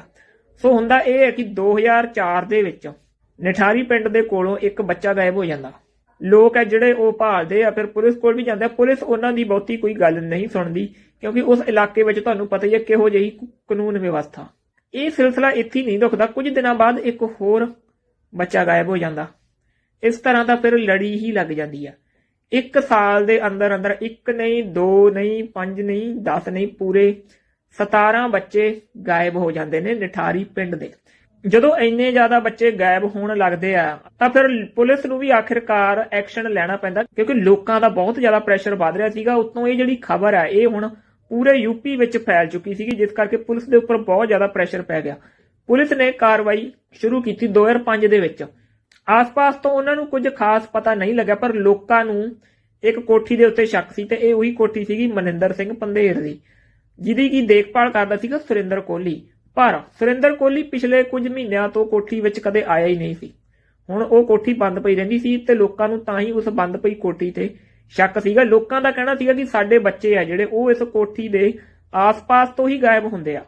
ਸੋ ਹੁੰਦਾ ਇਹ ਹੈ ਕਿ 2004 ਦੇ ਵਿੱਚ ਨਿਠਾਰੀ ਪਿੰਡ ਦੇ ਕੋਲੋਂ ਇੱਕ ਬੱਚਾ ਗਾਇਬ ਹੋ ਜਾਂਦਾ। ਲੋਕ ਹੈ ਜਿਹੜੇ ਉਹ ਭਾਲਦੇ ਆ, ਫਿਰ ਪੁਲਿਸ ਕੋਲ ਵੀ ਜਾਂਦੇ। ਆ ਪੁਲਿਸ ਉਹਨਾਂ ਦੀ ਬਹੁਤੀ ਕੋਈ ਗੱਲ ਨਹੀਂ ਸੁਣਦੀ, ਕਿਉਂਕਿ ਉਸ ਇਲਾਕੇ ਵਿੱਚ ਤੁਹਾਨੂੰ ਪਤਾ ਹੀ ਹੈ ਕਿਹੋ ਜਿਹੀ ਕਾਨੂੰਨ ਵਿਵਸਥਾ। ਇਹ ਸਿਲਸਿਲਾ ਇੱਥੇ ਨਹੀਂ ਰੁਕਦਾ। ਕੁਝ ਦਿਨਾਂ ਬਾਅਦ ਇੱਕ ਹੋਰ ਬੱਚਾ ਗਾਇਬ ਹੋ ਜਾਂਦਾ। ਇਸ ਤਰ੍ਹਾਂ ਤਾਂ ਫਿਰ ਲੜੀ ਹੀ ਲੱਗ ਜਾਂਦੀ ਆ। ਇੱਕ ਸਾਲ ਦੇ ਅੰਦਰ ਅੰਦਰ ਇੱਕ ਨਹੀਂ, ਦੋ ਨਹੀਂ, ਪੰਜ ਨਹੀਂ 10 ਨਹੀਂ, ਪੂਰੇ 17 ਬੱਚੇ ਗਾਇਬ ਹੋ ਜਾਂਦੇ ਨੇ ਨਿਠਾਰੀ ਪਿੰਡ ਦੇ। ਜਦੋਂ ਇੰਨੇ ਜ਼ਿਆਦਾ ਬੱਚੇ ਗਾਇਬ ਹੋਣ ਲੱਗਦੇ ਆ, ਤਾਂ ਫਿਰ ਪੁਲਿਸ ਨੂੰ ਵੀ ਆਖਿਰਕਾਰ ਐਕਸ਼ਨ ਲੈਣਾ ਪੈਂਦਾ, ਕਿਉਂਕਿ ਲੋਕਾਂ ਦਾ ਬਹੁਤ ਜ਼ਿਆਦਾ ਪ੍ਰੈਸ਼ਰ ਵੱਧ ਰਿਹਾ ਸੀਗਾ। ਉਤੋਂ ਇਹ ਜਿਹੜੀ ਖਬਰ ਆ, ਇਹ ਹੁਣ ਪੂਰੇ ਯੂਪੀ ਵਿੱਚ ਫੈਲ ਚੁੱਕੀ ਸੀਗੀ, ਜਿਸ ਕਰਕੇ ਪੁਲਿਸ ਦੇ ਉੱਪਰ ਬਹੁਤ ਜ਼ਿਆਦਾ ਪ੍ਰੈਸ਼ਰ ਪੈ ਗਿਆ। ਪੁਲਿਸ ਨੇ ਕਾਰਵਾਈ ਸ਼ੁਰੂ ਕੀਤੀ 2005 ਦੇ ਵਿੱਚ। ਆਸ-ਪਾਸ ਤੋਂ ਉਹਨਾਂ ਨੂੰ ਕੁਝ ਖਾਸ ਪਤਾ ਨਹੀਂ ਲੱਗਿਆ, ਪਰ ਲੋਕਾਂ ਨੂੰ ਇੱਕ ਕੋਠੀ ਦੇ ਉੱਤੇ ਸ਼ੱਕ ਸੀ ਤੇ ਇਹ ਉਹੀ ਕੋਠੀ ਸੀਗੀ ਮਨਿੰਦਰ ਸਿੰਘ ਪੰਧੇਰ ਦੀ, ਜਿਹਦੀ ਕੀ ਦੇਖਭਾਲ ਕਰਦਾ ਸੀਗਾ ਸੁਰਿੰਦਰ ਕੋਹਲੀ। ਪਰ ਸੁਰਿੰਦਰ ਕੋਹਲੀ ਪਿਛਲੇ ਕੁਝ ਮਹੀਨਿਆਂ ਤੋਂ ਕੋਠੀ ਵਿੱਚ ਕਦੇ ਆਇਆ ਹੀ ਨਹੀਂ ਸੀ। ਹੁਣ ਉਹ ਕੋਠੀ ਬੰਦ ਪਈ ਰਹਿੰਦੀ ਸੀ ਤੇ ਲੋਕਾਂ ਨੂੰ ਤਾਂ ਹੀ ਉਸ ਬੰਦ ਪਈ ਕੋਠੀ ਤੇ ਸ਼ੱਕ ਸੀਗਾ। ਲੋਕਾਂ ਦਾ ਕਹਿਣਾ ਸੀਗਾ ਕਿ ਸਾਡੇ ਬੱਚੇ ਆ ਜਿਹੜੇ, ਉਹ ਇਸ ਕੋਠੀ ਦੇ ਆਸ-ਪਾਸ ਤੋਂ ਹੀ ਗਾਇਬ ਹੁੰਦੇ ਆ।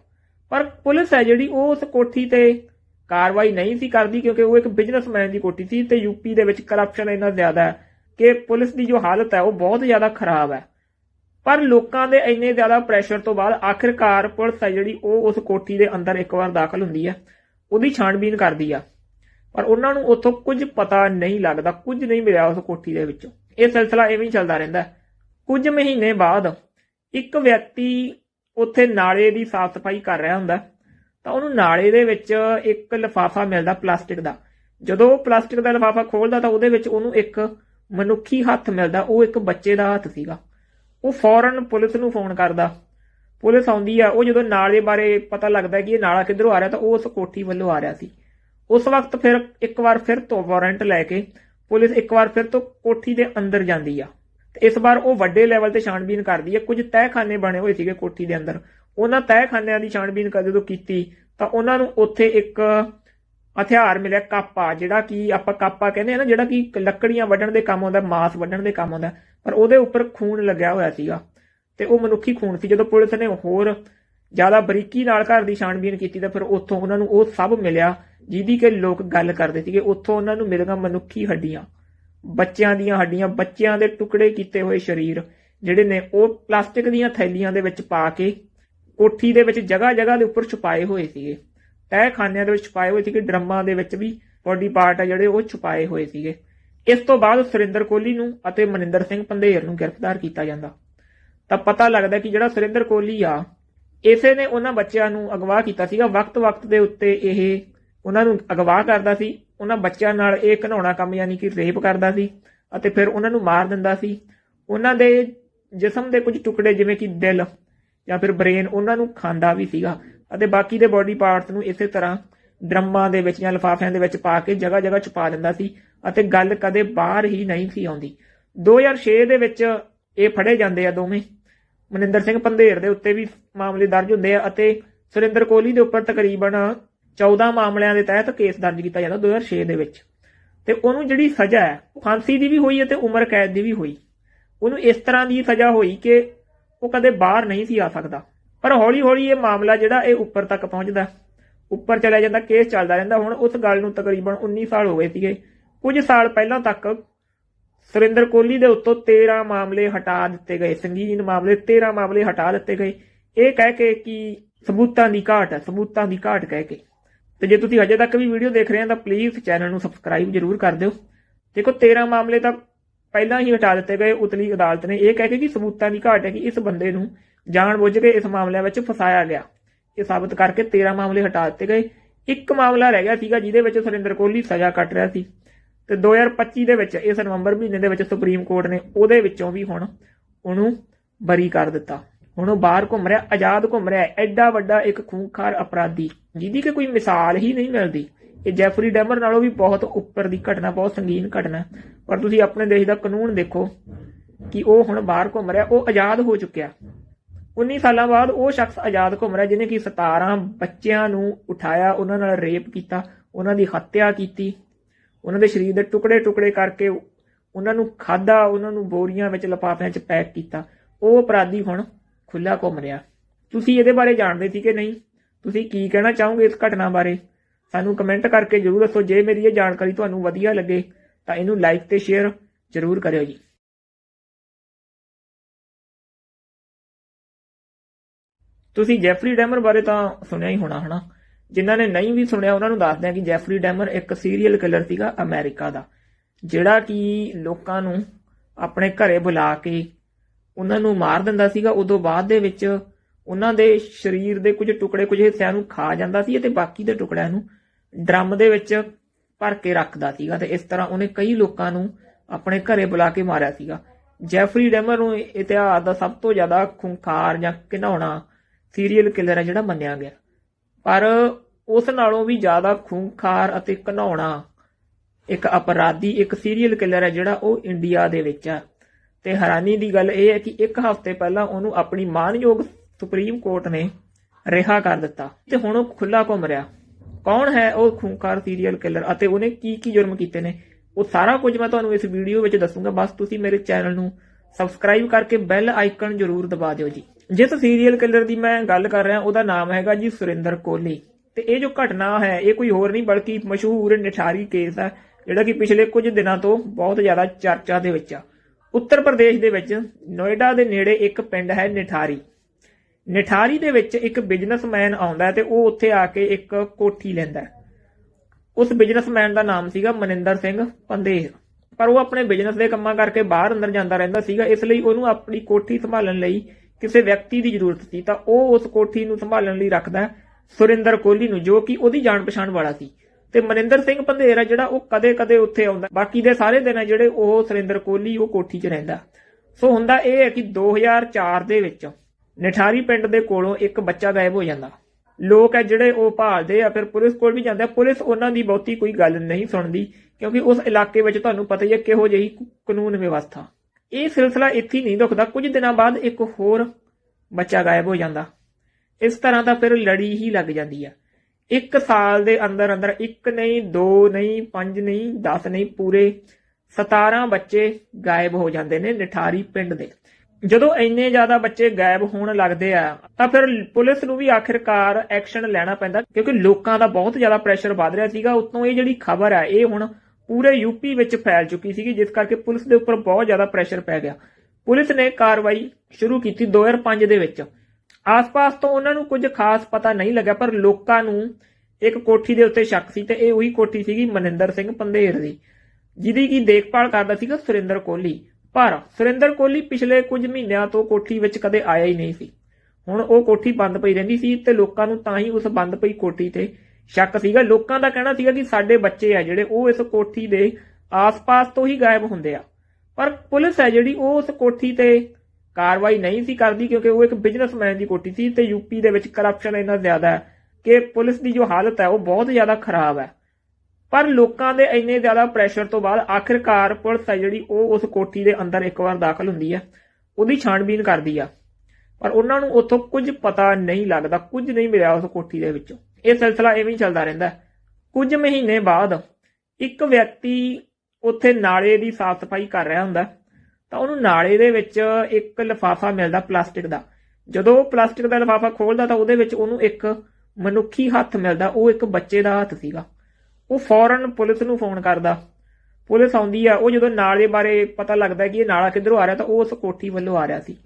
ਪਰ ਪੁਲਿਸ ਹੈ ਜਿਹੜੀ, ਉਹ ਉਸ ਕੋਠੀ ਤੇ ਕਾਰਵਾਈ ਨਹੀਂ ਸੀ ਕਰਦੀ ਕਿਉਂਕਿ ਉਹ ਇੱਕ ਬਿਜ਼ਨਸਮੈਨ ਦੀ ਕੋਠੀ ਸੀ ਤੇ ਯੂਪੀ ਦੇ ਵਿੱਚ ਕਰਪਸ਼ਨ ਇੰਨਾ ਜ਼ਿਆਦਾ ਹੈ ਕਿ ਪੁਲਿਸ ਦੀ ਜੋ ਹਾਲਤ ਹੈ, ਉਹ ਬਹੁਤ ਜ਼ਿਆਦਾ ਖਰਾਬ ਹੈ। ਪਰ ਲੋਕਾਂ ਦੇ ਇੰਨੇ ਜ਼ਿਆਦਾ ਪ੍ਰੈਸ਼ਰ ਤੋਂ ਬਾਅਦ ਆਖਿਰਕਾਰ ਪੁਲਿਸ ਹੈ ਜਿਹੜੀ, ਉਹ ਉਸ ਕੋਠੀ ਦੇ ਅੰਦਰ ਇੱਕ ਵਾਰ ਦਾਖਲ ਹੁੰਦੀ ਹੈ ਉਹਦੀ ਛਾਣਬੀਨ ਕਰਦੀ ਆ। ਪਰ ਉਹਨਾਂ ਨੂੰ ਉੱਥੋਂ ਕੁਝ ਪਤਾ ਨਹੀਂ ਲੱਗਦਾ, ਕੁਝ ਨਹੀਂ ਮਿਲਿਆ ਉਸ ਕੋਠੀ ਦੇ ਵਿੱਚੋਂ। ਇਹ ਸਿਲਸਿਲਾ ਐਵੇਂ ਹੀ ਚੱਲਦਾ ਰਹਿੰਦਾ ਕੁਝ ਮਹੀਨੇ ਬਾਅਦ ਇੱਕ ਵਿਅਕਤੀ ਉੱਥੇ ਨਾਲੇ ਦੀ ਸਾਫ਼ ਸਫ਼ਾਈ ਕਰ ਰਿਹਾ ਹੁੰਦਾ ਤਾਂ ਉਹਨੂੰ ਨਾਲੇ ਦੇ ਵਿੱਚ ਇੱਕ ਲਿਫਾਫਾ ਮਿਲਦਾ ਪਲਾਸਟਿਕ ਦਾ। ਜਦੋਂ ਉਹ ਪਲਾਸਟਿਕ ਦਾ ਲਿਫਾਫਾ ਖੋਲਦਾ ਤਾਂ ਉਹਦੇ ਵਿੱਚ ਉਹਨੂੰ ਇੱਕ ਮਨੁੱਖੀ ਹੱਥ ਮਿਲਦਾ, ਉਹ ਇੱਕ ਬੱਚੇ ਦਾ ਹੱਥ ਸੀਗਾ। ਉਹ ਫੌਰਨ ਪੁਲਿਸ ਨੂੰ ਫੋਨ ਕਰਦਾ। ਪੁਲਿਸ ਆਉਂਦੀ ਆ, ਉਹ ਜਦੋਂ ਨਾਲੇ ਬਾਰੇ ਪਤਾ ਲੱਗਦਾ ਕਿ ਇਹ ਨਾਲਾ ਕਿੱਧਰੋਂ ਆ ਰਿਹਾ, ਤਾਂ ਉਹ ਉਸ ਕੋਠੀ ਵੱਲੋਂ ਆ ਰਿਹਾ ਸੀ। ਉਸ ਵਕਤ ਫਿਰ ਇੱਕ ਵਾਰ ਫਿਰ ਤੋਂ ਵਾਰੰਟ ਲੈ ਕੇ ਪੁਲਿਸ ਇੱਕ ਵਾਰ ਫਿਰ ਤੋਂ ਕੋਠੀ ਦੇ ਅੰਦਰ ਜਾਂਦੀ ਆ। ਤੇ ਇਸ ਵਾਰ ਉਹ ਵੱਡੇ ਲੈਵਲ ਤੇ ਛਾਣਬੀਨ ਕਰਦੀ ਹੈ ਕੁਝ ਤਹਿਖਾਨੇ ਬਣੇ ਹੋਏ ਸੀਗੇ ਕੋਠੀ ਦੇ ਅੰਦਰ। ਉਹਨਾਂ ਤਹਿਖਾਨਿਆਂ ਦੀ ਛਾਣਬੀਨ ਕਰ ਜਦੋਂ ਕੀਤੀ, ਤਾਂ ਉਹਨਾਂ ਨੂੰ ਉੱਥੇ ਇੱਕ ਹਥਿਆਰ ਮਿਲਿਆ, ਕਾਪਾ ਜਿਹੜਾ ਕਿ ਆਪਾਂ ਕਾਪਾ ਕਹਿੰਦੇ ਆ ਨਾ, ਜਿਹੜਾ ਕਿ ਲੱਕੜੀਆਂ ਵੱਢਣ ਦੇ ਕੰਮ ਆਉਂਦਾ, ਮਾਸ ਵੱਢਣ ਦੇ ਕੰਮ ਆਉਂਦਾ, ਪਰ ਉਹਦੇ ਉੱਪਰ ਖੂਨ ਲੱਗਿਆ ਹੋਇਆ ਸੀਗਾ। ਤੇ ਉਹ ਮਨੁੱਖੀ ਖੂਨ ਸੀ। ਜਦੋਂ ਪੁਲਿਸ ਨੇ ਹੋਰ ਜ਼ਿਆਦਾ ਬਰੀਕੀ ਨਾਲ ਘਰ ਦੀ ਛਾਣਬੀਨ ਕੀਤੀ, ਤਾਂ ਫਿਰ ਉੱਥੋਂ ਉਹਨਾਂ ਨੂੰ ਉਹ ਸਭ ਮਿਲਿਆ, ਜਿਹਦੀ ਕਿ ਲੋਕ ਗੱਲ ਕਰਦੇ ਸੀਗੇ। ਉੱਥੋਂ ਉਹਨਾਂ ਨੂੰ ਮਿਲੀਆਂ ਮਨੁੱਖੀ ਹੱਡੀਆਂ, ਬੱਚਿਆਂ ਦੀਆਂ ਹੱਡੀਆਂ, ਬੱਚਿਆਂ ਦੇ ਟੁਕੜੇ ਕੀਤੇ ਹੋਏ ਸਰੀਰ, ਜਿਹੜੇ ਨੇ ਉਹ ਪਲਾਸਟਿਕ ਦੀਆਂ ਥੈਲੀਆਂ ਦੇ ਵਿੱਚ ਪਾ ਕੇ ਕੋਠੀ ਦੇ ਵਿੱਚ ਜਗ੍ਹਾ ਜਗ੍ਹਾ ਦੇ ਉੱਪਰ ਛੁਪਾਏ ਹੋਏ ਸੀਗੇ। ਤਹਿਖਾਨਿਆਂ ਦੇ ਵਿੱਚ ਛੁਪਾਏ ਹੋਏ ਸੀਗੇ, ਡਰਮਾਂ ਦੇ ਵਿੱਚ ਵੀ ਬੋਡੀ ਪਾਰਟ ਆ ਜਿਹੜੇ ਉਹ ਛੁਪਾਏ ਹੋਏ ਸੀਗੇ। ਇਸ ਤੋਂ ਬਾਅਦ ਸੁਰਿੰਦਰ ਕੋਹਲੀ ਨੂੰ ਅਤੇ ਮਨਿੰਦਰ ਸਿੰਘ ਪੰਧੇਰ ਨੂੰ ਗ੍ਰਿਫਤਾਰ ਕੀਤਾ ਜਾਂਦਾ। ਤਾਂ ਪਤਾ ਲੱਗਦਾ ਕਿ ਜਿਹੜਾ ਸੁਰਿੰਦਰ ਕੋਹਲੀ ਆ, ਇਸੇ ਨੇ ਉਹਨਾਂ ਬੱਚਿਆਂ ਨੂੰ ਅਗਵਾ ਕੀਤਾ ਸੀਗਾ। ਵਕਤ-ਵਕਤ ਦੇ ਉੱਤੇ ਇਹ ਉਹਨਾਂ ਨੂੰ ਅਗਵਾ ਕਰਦਾ ਸੀ। ਉਹਨਾਂ ਬੱਚਿਆਂ ਨਾਲ ਇਹ ਘਨਾਉਣਾ ਕੰਮ ਯਾਨੀ ਕਿ ਰੇਪ ਕਰਦਾ ਸੀ ਅਤੇ ਫਿਰ ਉਹਨਾਂ ਨੂੰ ਮਾਰ ਦਿੰਦਾ ਸੀ। ਉਹਨਾਂ ਦੇ ਜਿਸਮ ਦੇ ਕੁਝ ਟੁਕੜੇ ਜਿਵੇਂ ਕਿ ਦਿਲ ਜਾਂ ਫਿਰ ਬ੍ਰੇਨ, ਉਹਨਾਂ ਨੂੰ ਖਾਂਦਾ ਵੀ ਸੀਗਾ। ਅਤੇ ਬਾਕੀ ਦੇ ਬਾਡੀ ਪਾਰਟਸ ਨੂੰ ਇਸੇ ਤਰ੍ਹਾਂ ਡਰਮਾਂ ਦੇ ਵਿੱਚ ਜਾਂ ਲਿਫਾਫਿਆਂ ਦੇ ਵਿੱਚ ਪਾ ਕੇ ਜਗ੍ਹਾ ਜਗ੍ਹਾ ਛੁਪਾ ਦਿੰਦਾ ਸੀ ਅਤੇ ਗੱਲ ਕਦੇ ਬਾਹਰ ਹੀ ਨਹੀਂ ਸੀ ਆਉਂਦੀ। 2006 ਦੇ ਵਿੱਚ ਇਹ ਫੜੇ ਜਾਂਦੇ ਆ ਦੋਵੇਂ। ਮਨਿੰਦਰ ਸਿੰਘ ਪੰਧੇਰ ਦੇ ਉੱਤੇ ਵੀ ਮਾਮਲੇ ਦਰਜ ਹੁੰਦੇ ਆ ਅਤੇ ਸੁਰਿੰਦਰ ਕੋਹਲੀ ਦੇ ਉੱਪਰ ਤਕਰੀਬਨ 14 ਮਾਮਲਿਆਂ ਦੇ ਤਹਿਤ ਕੇਸ ਦਰਜ ਕੀਤਾ ਜਾਂਦਾ 2006 ਦੇ ਵਿੱਚ। ਤੇ ਉਹਨੂੰ ਜਿਹੜੀ ਸਜ਼ਾ ਹੈ, ਉਹ ਫਾਂਸੀ ਦੀ ਵੀ ਹੋਈ ਅਤੇ ਉਮਰ ਕੈਦ ਦੀ ਵੀ ਹੋਈ। ਉਹਨੂੰ ਇਸ ਤਰ੍ਹਾਂ ਦੀ ਸਜ਼ਾ ਹੋਈ ਕਿ ਉਹ ਕਦੇ ਬਾਹਰ ਨਹੀਂ ਸੀ ਆ ਸਕਦਾ। ਪਰ ਹੌਲੀ ਹੌਲੀ ਇਹ ਮਾਮਲਾ ਜਿਹੜਾ ਇਹ ਉੱਪਰ ਤੱਕ ਪਹੁੰਚਦਾ। ਉੱਪਰ ਚਲਾ ਜਾਂਦਾ, ਕੇਸ ਚੱਲਦਾ ਰਹਿੰਦਾ। ਹੁਣ ਉਸ ਗੱਲ ਨੂੰ ਤਕਰੀਬਨ 19 ਸਾਲ ਹੋ ਗਏ ਸੀਗੇ। ਕੁਝ ਸਾਲ ਪਹਿਲਾਂ ਤੱਕ ਸੁਰਿੰਦਰ ਕੋਹਲੀ ਦੇ ਉੱਤੋਂ 13 ਮਾਮਲੇ ਹਟਾ ਦਿੱਤੇ ਗਏ। ਸੰਗੀਨ ਮਾਮਲੇ 13 ਮਾਮਲੇ ਹਟਾ ਦਿੱਤੇ ਗਏ। ਇਹ ਕਹਿ ਕੇ ਕਿ ਸਬੂਤਾਂ ਦੀ ਘਾਟ ਹੈ, ਸਬੂਤਾਂ ਦੀ ਘਾਟ ਕਹਿ ਕੇ। ਤੇ ਜੇ ਤੁਸੀਂ ਹਜੇ ਤੱਕ ਵੀ ਵੀਡੀਓ ਦੇਖ ਰਹੇ ਹੋ, ਤਾਂ ਪਲੀਜ਼ ਚੈਨਲ ਨੂੰ ਸਬਸਕ੍ਰਾਈਬ ਜ਼ਰੂਰ ਕਰ ਦਿਓ। ਦੇਖੋ 13 ਮਾਮਲੇ ਤਾਂ ਪਹਿਲਾਂ ਹੀ ਹਟਾ ਦਿੱਤੇ ਗਏ। ਉਤਲੀ ਅਦਾਲਤ ਨੇ ਇਹ ਕਹਿ ਕੇ ਕਿ ਸਬੂਤਾਂ ਦੀ ਘਾਟ ਹੈ ਕਿ ਇਸ ਬੰਦੇ ਨੂੰ ਜਾਣਬੁੱਝ ਕੇ ਇਸ ਮਾਮਲਿਆਂ ਵਿੱਚ ਫਸਾਇਆ ਗਿਆ। ਇਹ ਸਾਬਤ ਕਰਕੇ 13 ਮਾਮਲੇ ਹਟਾ ਦਿੱਤੇ ਗਏ। ਇੱਕ ਮਾਮਲਾ ਰਹਿ ਗਿਆ ਸੀਗਾ ਜਿਹਦੇ ਵਿੱਚ ਸੁਰਿੰਦਰ ਕੋਹਲੀ ਸਜ਼ਾ ਕੱਟ ਰਿਹਾ ਸੀ। ਤੇ 2025 ਦੇ ਵਿੱਚ ਇਸ ਨਵੰਬਰ ਮਹੀਨੇ ਦੇ ਵਿੱਚ ਸੁਪਰੀਮ ਕੋਰਟ ਨੇ ਉਹਦੇ ਵਿੱਚੋਂ ਵੀ ਹੁਣ ਉਹਨੂੰ ਬਰੀ ਕਰ ਦਿੱਤਾ। ਹੁਣ ਉਹ ਬਾਹਰ ਘੁੰਮ ਰਿਹਾ, ਆਜ਼ਾਦ ਘੁੰਮ ਰਿਹਾ, ਐਡਾ ਵੱਡਾ ਇੱਕ ਖੂੰਖਾਰ ਅਪਰਾਧੀ, ਜਿਹਦੀ ਕਿ ਕੋਈ ਮਿਸਾਲ ਹੀ ਨਹੀਂ ਮਿਲਦੀ। ਇਹ ਜੈਫਰੀ ਡੈਮਰ ਨਾਲੋਂ ਵੀ ਬਹੁਤ ਉੱਪਰ ਦੀ ਘਟਨਾ, ਬਹੁਤ ਸੰਗੀਨ ਘਟਨਾ ਪਰ ਤੁਸੀਂ ਆਪਣੇ ਦੇਸ਼ ਦਾ ਕਾਨੂੰਨ ਦੇਖੋ ਕਿ ਉਹ ਹੁਣ ਬਾਹਰ ਘੁੰਮ ਰਿਹਾ, ਉਹ ਆਜ਼ਾਦ ਹੋ ਚੁੱਕਿਆ। 19 ਸਾਲਾਂ ਬਾਅਦ ਉਹ ਸ਼ਖਸ ਆਜ਼ਾਦ ਘੁੰਮ ਰਿਹਾ ਜਿਹਨੇ ਕਿ 17 ਬੱਚਿਆਂ ਨੂੰ ਉਠਾਇਆ, ਉਹਨਾਂ ਨਾਲ ਰੇਪ ਕੀਤਾ, ਉਹਨਾਂ ਦੀ ਹੱਤਿਆ ਕੀਤੀ, ਉਹਨਾਂ ਦੇ ਸਰੀਰ ਦੇ ਟੁਕੜੇ ਟੁਕੜੇ ਕਰਕੇ ਉਹਨਾਂ ਨੂੰ ਖਾਦਾ ਉਹਨਾਂ ਨੂੰ ਬੋਰੀਆਂ ਵਿੱਚ ਲਪਾਫਿਆਂ 'ਚ ਪੈਕ ਕੀਤਾ। ਉਹ ਅਪਰਾਧੀ ਹੁਣ ਖੁੱਲਾ ਘੁੰਮ ਰਿਹਾ। ਤੁਸੀਂ ਇਹਦੇ ਬਾਰੇ ਜਾਣਦੇ ਸੀ ਕਿ ਨਹੀਂ? ਤੁਸੀਂ ਕੀ ਕਹਿਣਾ ਚਾਹੋਗੇ ਇਸ ਘਟਨਾ ਬਾਰੇ? ਸਾਨੂੰ ਕਮੈਂਟ ਕਰਕੇ ਜਰੂਰ ਦੱਸੋ। ਜੇ ਮੇਰੀ ਇਹ ਜਾਣਕਾਰੀ ਤੁਹਾਨੂੰ ਵਧੀਆ ਲੱਗੇ ਤਾਂ ਇਹਨੂੰ ਲਾਈਕ ਤੇ ਸ਼ੇਅਰ ਜਰੂਰ ਕਰਿਓ ਜੀ। ਤੁਸੀਂ ਜੈਫਰੀ ਡੈਮਰ ਬਾਰੇ ਤਾਂ ਸੁਣਿਆ ਹੀ ਹੋਣਾ, ਹਨਾ? ਜਿਨ੍ਹਾਂ ਨੇ ਨਹੀਂ ਵੀ ਸੁਣਿਆ, ਉਹਨਾਂ ਨੂੰ ਦੱਸਦੇ ਹਾਂ ਕਿ ਜੈਫਰੀ ਡੈਮਰ ਇੱਕ ਸੀਰੀਅਲ ਕਿਲਰ ਸੀਗਾ ਅਮਰੀਕਾ ਦਾ, ਜਿਹੜਾ ਕਿ ਲੋਕਾਂ ਨੂੰ ਆਪਣੇ ਘਰੇ ਬੁਲਾ ਕੇ ਉਹਨਾਂ ਨੂੰ ਮਾਰ ਦਿੰਦਾ ਸੀਗਾ। ਉਦੋਂ ਬਾਅਦ ਦੇ ਵਿੱਚ ਉਹਨਾਂ ਦੇ ਸਰੀਰ ਦੇ ਕੁਝ ਟੁਕੜੇ, ਕੁਝ ਹਿੱਸਿਆਂ ਨੂੰ ਖਾ ਜਾਂਦਾ ਸੀ ਅਤੇ ਬਾਕੀ ਦੇ ਟੁਕੜਿਆਂ ਨੂੰ ਡਰਮ ਦੇ ਵਿੱਚ ਭਰ ਕੇ ਰੱਖਦਾ ਸੀਗਾ ਤੇ ਇਸ ਤਰ੍ਹਾਂ ਉਹਨੇ ਕਈ ਲੋਕਾਂ ਨੂੰ ਆਪਣੇ ਘਰੇ ਬੁਲਾ ਕੇ ਮਾਰਿਆ ਸੀਗਾ। ਜੈਫਰੀ ਡੈਮਰ ਨੂੰ ਇਤਿਹਾਸ ਦਾ ਸਭ ਤੋਂ ਜ਼ਿਆਦਾ ਖੁੰਖਾਰ ਜਾਂ ਘਿਨਾਉਣਾ ਸੀਰੀਅਲ ਕਿਲਰ ਹੈ ਜਿਹੜਾ ਮੰਨਿਆ ਗਿਆ। ਪਰ ਉਸ ਨਾਲੋਂ ਵੀ ਜ਼ਿਆਦਾ ਖੂੰਖਾਰ ਅਤੇ ਘਿਨਾਉਣਾ ਇੱਕ ਅਪਰਾਧੀ, ਇੱਕ ਸੀਰੀਅਲ ਕਿਲਰ ਹੈ ਜਿਹੜਾ ਉਹ ਇੰਡੀਆ ਦੇ ਵਿੱਚ ਆ ਤੇ ਹੈਰਾਨੀ ਦੀ ਗੱਲ ਇਹ ਹੈ ਕਿ ਇੱਕ ਹਫ਼ਤੇ ਪਹਿਲਾਂ ਉਹਨੂੰ ਆਪਣੀ ਮਾਨਯੋਗ ਸੁਪਰੀਮ ਕੋਰਟ ਨੇ ਰਿਹਾ ਕਰ ਦਿੱਤਾ ਤੇ ਹੁਣ ਉਹ ਖੁੱਲਾ ਘੁੰਮ ਰਿਹਾ। ਕੌਣ ਹੈ ਉਹ ਖੂੰਖਾਰ ਸੀਰੀਅਲ ਕਿਲਰ ਅਤੇ ਉਹਨੇ ਕੀ ਕੀ ਜੁਰਮ ਕੀਤੇ ਨੇ? ਉਹ ਸਾਰਾ ਕੁਝ ਮੈਂ ਤੁਹਾਨੂੰ ਇਸ ਵੀਡੀਓ ਵਿੱਚ ਦੱਸੂਗਾ। ਬਸ ਤੁਸੀਂ ਮੇਰੇ ਚੈਨਲ ਨੂੰ ਸਬਸਕ੍ਰਾਈਬ ਕਰਕੇ ਬੈਲ ਆਈਕਨ ਜ਼ਰੂਰ ਦਬਾ ਦਿਓ ਜੀ। ਜਿਸ ਸੀਰੀਅਲ ਕਿਲਰ ਦੀ ਮੈਂ ਗੱਲ ਕਰ ਰਿਹਾ, ਉਹਦਾ ਨਾਮ ਹੈਗਾ ਜੀ ਸੁਰਿੰਦਰ ਕੋਲੀ ਤੇ ਇਹ ਜੋ ਘਟਨਾ ਹੈ, ਇਹ ਕੋਈ ਹੋਰ ਨਹੀਂ, ਬਲਕਿ ਮਸ਼ਹੂਰ ਨਿਠਾਰੀ ਕੇਸ ਹੈ, ਜਿਹੜਾ ਕਿ ਪਿਛਲੇ ਕੁਝ ਦਿਨਾਂ ਤੋਂ ਬਹੁਤ ਜ਼ਿਆਦਾ ਚਰਚਾ ਦੇ ਵਿੱਚ ਆ। ਉੱਤਰ ਪ੍ਰਦੇਸ਼ ਦੇ ਵਿੱਚ ਨੋਇਡਾ ਦੇ ਨੇੜੇ ਇੱਕ ਪਿੰਡ ਹੈ ਨਿਠਾਰੀ। ਨਿਠਾਰੀ ਦੇ ਵਿੱਚ ਇੱਕ ਬਿਜ਼ਨਸਮੈਨ ਆਉਂਦਾ ਹੈ ਤੇ ਉਹ ਉੱਥੇ ਆ ਕੇ ਇੱਕ ਕੋਠੀ ਲੈਂਦਾ ਉਸ ਬਿਜ਼ਨਸਮੈਨ ਦਾ ਨਾਮ ਸੀਗਾ ਮਨਿੰਦਰ ਸਿੰਘ ਪੰਦੇਰ ਪਰ ਉਹ ਆਪਣੇ ਬਿਜ਼ਨਸ ਦੇ ਕੰਮਾਂ ਕਰਕੇ ਬਾਹਰ ਅੰਦਰ ਜਾਂਦਾ ਰਹਿੰਦਾ ਸੀਗਾ, ਇਸ ਲਈ ਉਹਨੂੰ ਆਪਣੀ ਕੋਠੀ ਸੰਭਾਲਣ ਲਈ ਕਿਸੇ ਵਿਅਕਤੀ ਦੀ ਜ਼ਰੂਰਤ ਸੀ, ਤਾਂ ਉਹ ਉਸ ਕੋਠੀ ਨੂੰ ਸੰਭਾਲਣ ਲਈ ਰੱਖਦਾ ਸੁਰਿੰਦਰ ਕੋਹਲੀ ਨੂੰ, ਜੋ ਕਿ ਉਹਦੀ ਜਾਣ ਪਛਾਣ ਵਾਲਾ ਸੀ। ਤੇ ਮਨਿੰਦਰ ਸਿੰਘ ਪੰਧੇਰ ਆ ਜਿਹੜਾ ਉਹ ਕਦੇ-ਕਦੇ ਉੱਥੇ ਆਉਂਦਾ ਬਾਕੀ ਦੇ ਸਾਰੇ ਦਿਨ ਆ ਜਿਹੜੇ ਉਹ ਸੁਰਿੰਦਰ ਕੋਹਲੀ ਉਹ ਕੋਠੀ 'ਚ ਰਹਿੰਦਾ। ਸੋ ਹੁੰਦਾ ਇਹ ਹੈ ਕਿ 2004 ਦੇ ਵਿੱਚ ਨਿਠਾਰੀ ਪਿੰਡ ਦੇ ਕੋਲੋਂ ਇੱਕ ਬੱਚਾ ਗਾਇਬ ਹੋ ਜਾਂਦਾ। ਲੋਕ ਹੈ ਜਿਹੜੇ ਉਹ ਭਾਲਦੇ ਆ, ਫਿਰ ਪੁਲਿਸ ਕੋਲ ਵੀ ਜਾਂਦੇ। ਪੁਲਿਸ ਉਹਨਾਂ ਦੀ ਬਹੁਤੀ ਕੋਈ ਗੱਲ ਨਹੀਂ ਸੁਣਦੀ, ਕਿਉਂਕਿ ਉਸ ਇਲਾਕੇ ਵਿੱਚ ਤੁਹਾਨੂੰ ਪਤਾ ਹੀ ਹੈ ਕਿਹੋ ਜਿਹੀ ਕਾਨੂੰਨ ਵਿਵਸਥਾ। ਇਹ ਸਿਲਸਿਲਾ ਇੱਥੇ ਨਹੀਂ ਰੁਕਦਾ। ਕੁਝ ਦਿਨਾਂ ਬਾਅਦ ਇੱਕ ਹੋਰ ਬੱਚਾ ਗਾਇਬ ਹੋ ਜਾਂਦਾ। ਇਸ ਤਰ੍ਹਾਂ ਦਾ ਫਿਰ ਲੜੀ ਹੀ ਲੱਗ ਜਾਂਦੀ ਆ। ਇੱਕ ਸਾਲ ਦੇ ਅੰਦਰ ਅੰਦਰ ਇੱਕ ਨਹੀਂ, ਦੋ ਨਹੀਂ, ਪੰਜ ਨਹੀਂ 10 ਨਹੀਂ, ਪੂਰੇ 17 ਬੱਚੇ ਗਾਇਬ ਹੋ ਜਾਂਦੇ ਨੇ ਨਿਠਾਰੀ ਪਿੰਡ ਦੇ। ਜਦੋਂ ਇੰਨੇ ਜ਼ਿਆਦਾ ਬੱਚੇ ਗਾਇਬ ਹੋਣ ਲੱਗਦੇ ਆ, ਤਾਂ ਫਿਰ ਪੁਲਿਸ ਨੂੰ ਵੀ ਆਖਿਰਕਾਰ ਐਕਸ਼ਨ ਲੈਣਾ ਪੈਂਦਾ, ਕਿਉਂਕਿ ਲੋਕਾਂ ਦਾ ਬਹੁਤ ਜ਼ਿਆਦਾ ਪ੍ਰੈਸ਼ਰ ਵੱਧ ਰਿਹਾ ਸੀਗਾ। ਉਤੋਂ ਇਹ ਜਿਹੜੀ ਖਬਰ ਹੈ ਇਹ ਹੁਣ ਪੂਰੇ ਯੂਪੀ ਵਿੱਚ ਫੈਲ ਚੁੱਕੀ ਸੀਗੀ, ਜਿਸ ਕਰਕੇ ਪੁਲਿਸ ਦੇ ਉੱਪਰ ਬਹੁਤ ਜ਼ਿਆਦਾ ਪ੍ਰੈਸ਼ਰ ਪੈ ਗਿਆ। ਪੁਲਿਸ ਨੇ ਕਾਰਵਾਈ ਸ਼ੁਰੂ ਕੀਤੀ 2005 ਦੇ ਵਿੱਚ। ਆਸ-ਪਾਸ ਤੋਂ ਉਹਨਾਂ ਨੂੰ ਕੁਝ ਖਾਸ ਪਤਾ ਨਹੀਂ ਲੱਗਿਆ, ਪਰ ਲੋਕਾਂ ਨੂੰ ਇੱਕ ਕੋਠੀ ਦੇ ਉੱਤੇ ਸ਼ੱਕ ਸੀ ਤੇ ਇਹ ਉਹੀ ਕੋਠੀ ਸੀਗੀ ਮਨਿੰਦਰ ਸਿੰਘ ਪੰਧੇਰ ਦੀ, ਜਿਹਦੀ ਕੀ ਦੇਖਭਾਲ ਕਰਦਾ ਸੀਗਾ ਸੁਰਿੰਦਰ ਕੋਹਲੀ। ਪਰ ਸੁਰਿੰਦਰ ਕੋਹਲੀ ਪਿਛਲੇ ਕੁਝ ਮਹੀਨਿਆਂ ਤੋਂ ਕੋਠੀ ਵਿੱਚ ਕਦੇ ਆਇਆ ਹੀ ਨਹੀਂ ਸੀ। ਹੁਣ ਉਹ ਕੋਠੀ ਬੰਦ ਪਈ ਰਹਿੰਦੀ ਸੀ ਤੇ ਲੋਕਾਂ ਨੂੰ ਤਾਂ ਹੀ ਉਸ ਬੰਦ ਪਈ ਕੋਠੀ ਤੇ ਸ਼ੱਕ ਸੀਗਾ। ਲੋਕਾਂ ਦਾ ਕਹਿਣਾ ਸੀਗਾ ਕਿ ਸਾਡੇ ਬੱਚੇ ਆ ਜਿਹੜੇ, ਉਹ ਇਸ ਕੋਠੀ ਦੇ ਆਸ-ਪਾਸ ਤੋਂ ਹੀ ਗਾਇਬ ਹੁੰਦੇ ਆ। ਪਰ ਪੁਲਿਸ ਹੈ ਜਿਹੜੀ, ਉਹ ਉਸ ਕੋਠੀ ਤੇ ਕਾਰਵਾਈ ਨਹੀਂ ਸੀ ਕਰਦੀ ਕਿਉਂਕਿ ਉਹ ਇੱਕ ਬਿਜ਼ਨਸਮੈਨ ਦੀ ਕੋਠੀ ਸੀ ਤੇ ਯੂਪੀ ਦੇ ਵਿੱਚ ਕਰਪਸ਼ਨ ਇੰਨਾ ਜ਼ਿਆਦਾ ਹੈ ਕਿ ਪੁਲਿਸ ਦੀ ਜੋ ਹਾਲਤ ਹੈ, ਉਹ ਬਹੁਤ ਜ਼ਿਆਦਾ ਖਰਾਬ ਹੈ। ਪਰ ਲੋਕਾਂ ਦੇ ਇੰਨੇ ਜ਼ਿਆਦਾ ਪ੍ਰੈਸ਼ਰ ਤੋਂ ਬਾਅਦ ਆਖਿਰਕਾਰ ਪੁਲਿਸ ਹੈ ਜਿਹੜੀ, ਉਹ ਉਸ ਕੋਠੀ ਦੇ ਅੰਦਰ ਇੱਕ ਵਾਰ ਦਾਖਲ ਹੁੰਦੀ ਹੈ। ਉਹਦੀ ਛਾਣਬੀਨ ਕਰਦੀ ਆ। ਪਰ ਉਹਨਾਂ ਨੂੰ ਉੱਥੋਂ ਕੁਝ ਪਤਾ ਨਹੀਂ ਲੱਗਦਾ, ਕੁਝ ਨਹੀਂ ਮਿਲਿਆ ਉਸ ਕੋਠੀ ਦੇ ਵਿੱਚੋਂ। ਇਹ ਸਿਲਸਿਲਾ ਐਵੇਂ ਹੀ ਚੱਲਦਾ ਰਹਿੰਦਾ ਕੁਝ ਮਹੀਨੇ ਬਾਅਦ ਇੱਕ ਵਿਅਕਤੀ ਉੱਥੇ ਨਾਲੇ ਦੀ ਸਾਫ਼ ਸਫ਼ਾਈ ਕਰ ਰਿਹਾ ਹੁੰਦਾ ਤਾਂ ਉਹਨੂੰ ਨਾਲੇ ਦੇ ਵਿੱਚ ਇੱਕ ਲਿਫਾਫਾ ਮਿਲਦਾ ਪਲਾਸਟਿਕ ਦਾ। ਜਦੋਂ ਉਹ ਪਲਾਸਟਿਕ ਦਾ ਲਿਫਾਫਾ ਖੋਲਦਾ ਤਾਂ ਉਹਦੇ ਵਿੱਚ ਉਹਨੂੰ ਇੱਕ ਮਨੁੱਖੀ ਹੱਥ ਮਿਲਦਾ। ਉਹ ਇੱਕ ਬੱਚੇ ਦਾ ਹੱਥ ਸੀਗਾ। ਉਹ ਫੌਰਨ ਪੁਲਿਸ ਨੂੰ ਫੋਨ ਕਰਦਾ। ਪੁਲਿਸ ਆਉਂਦੀ ਆ। ਉਹ ਜਦੋਂ ਨਾਲੇ ਬਾਰੇ ਪਤਾ ਲੱਗਦਾ ਕਿ ਇਹ ਨਾਲਾ ਕਿੱਧਰੋਂ ਆ ਰਿਹਾ ਤਾਂ ਉਹ ਉਸ ਕੋਠੀ ਵੱਲੋਂ ਆ ਰਿਹਾ ਸੀ।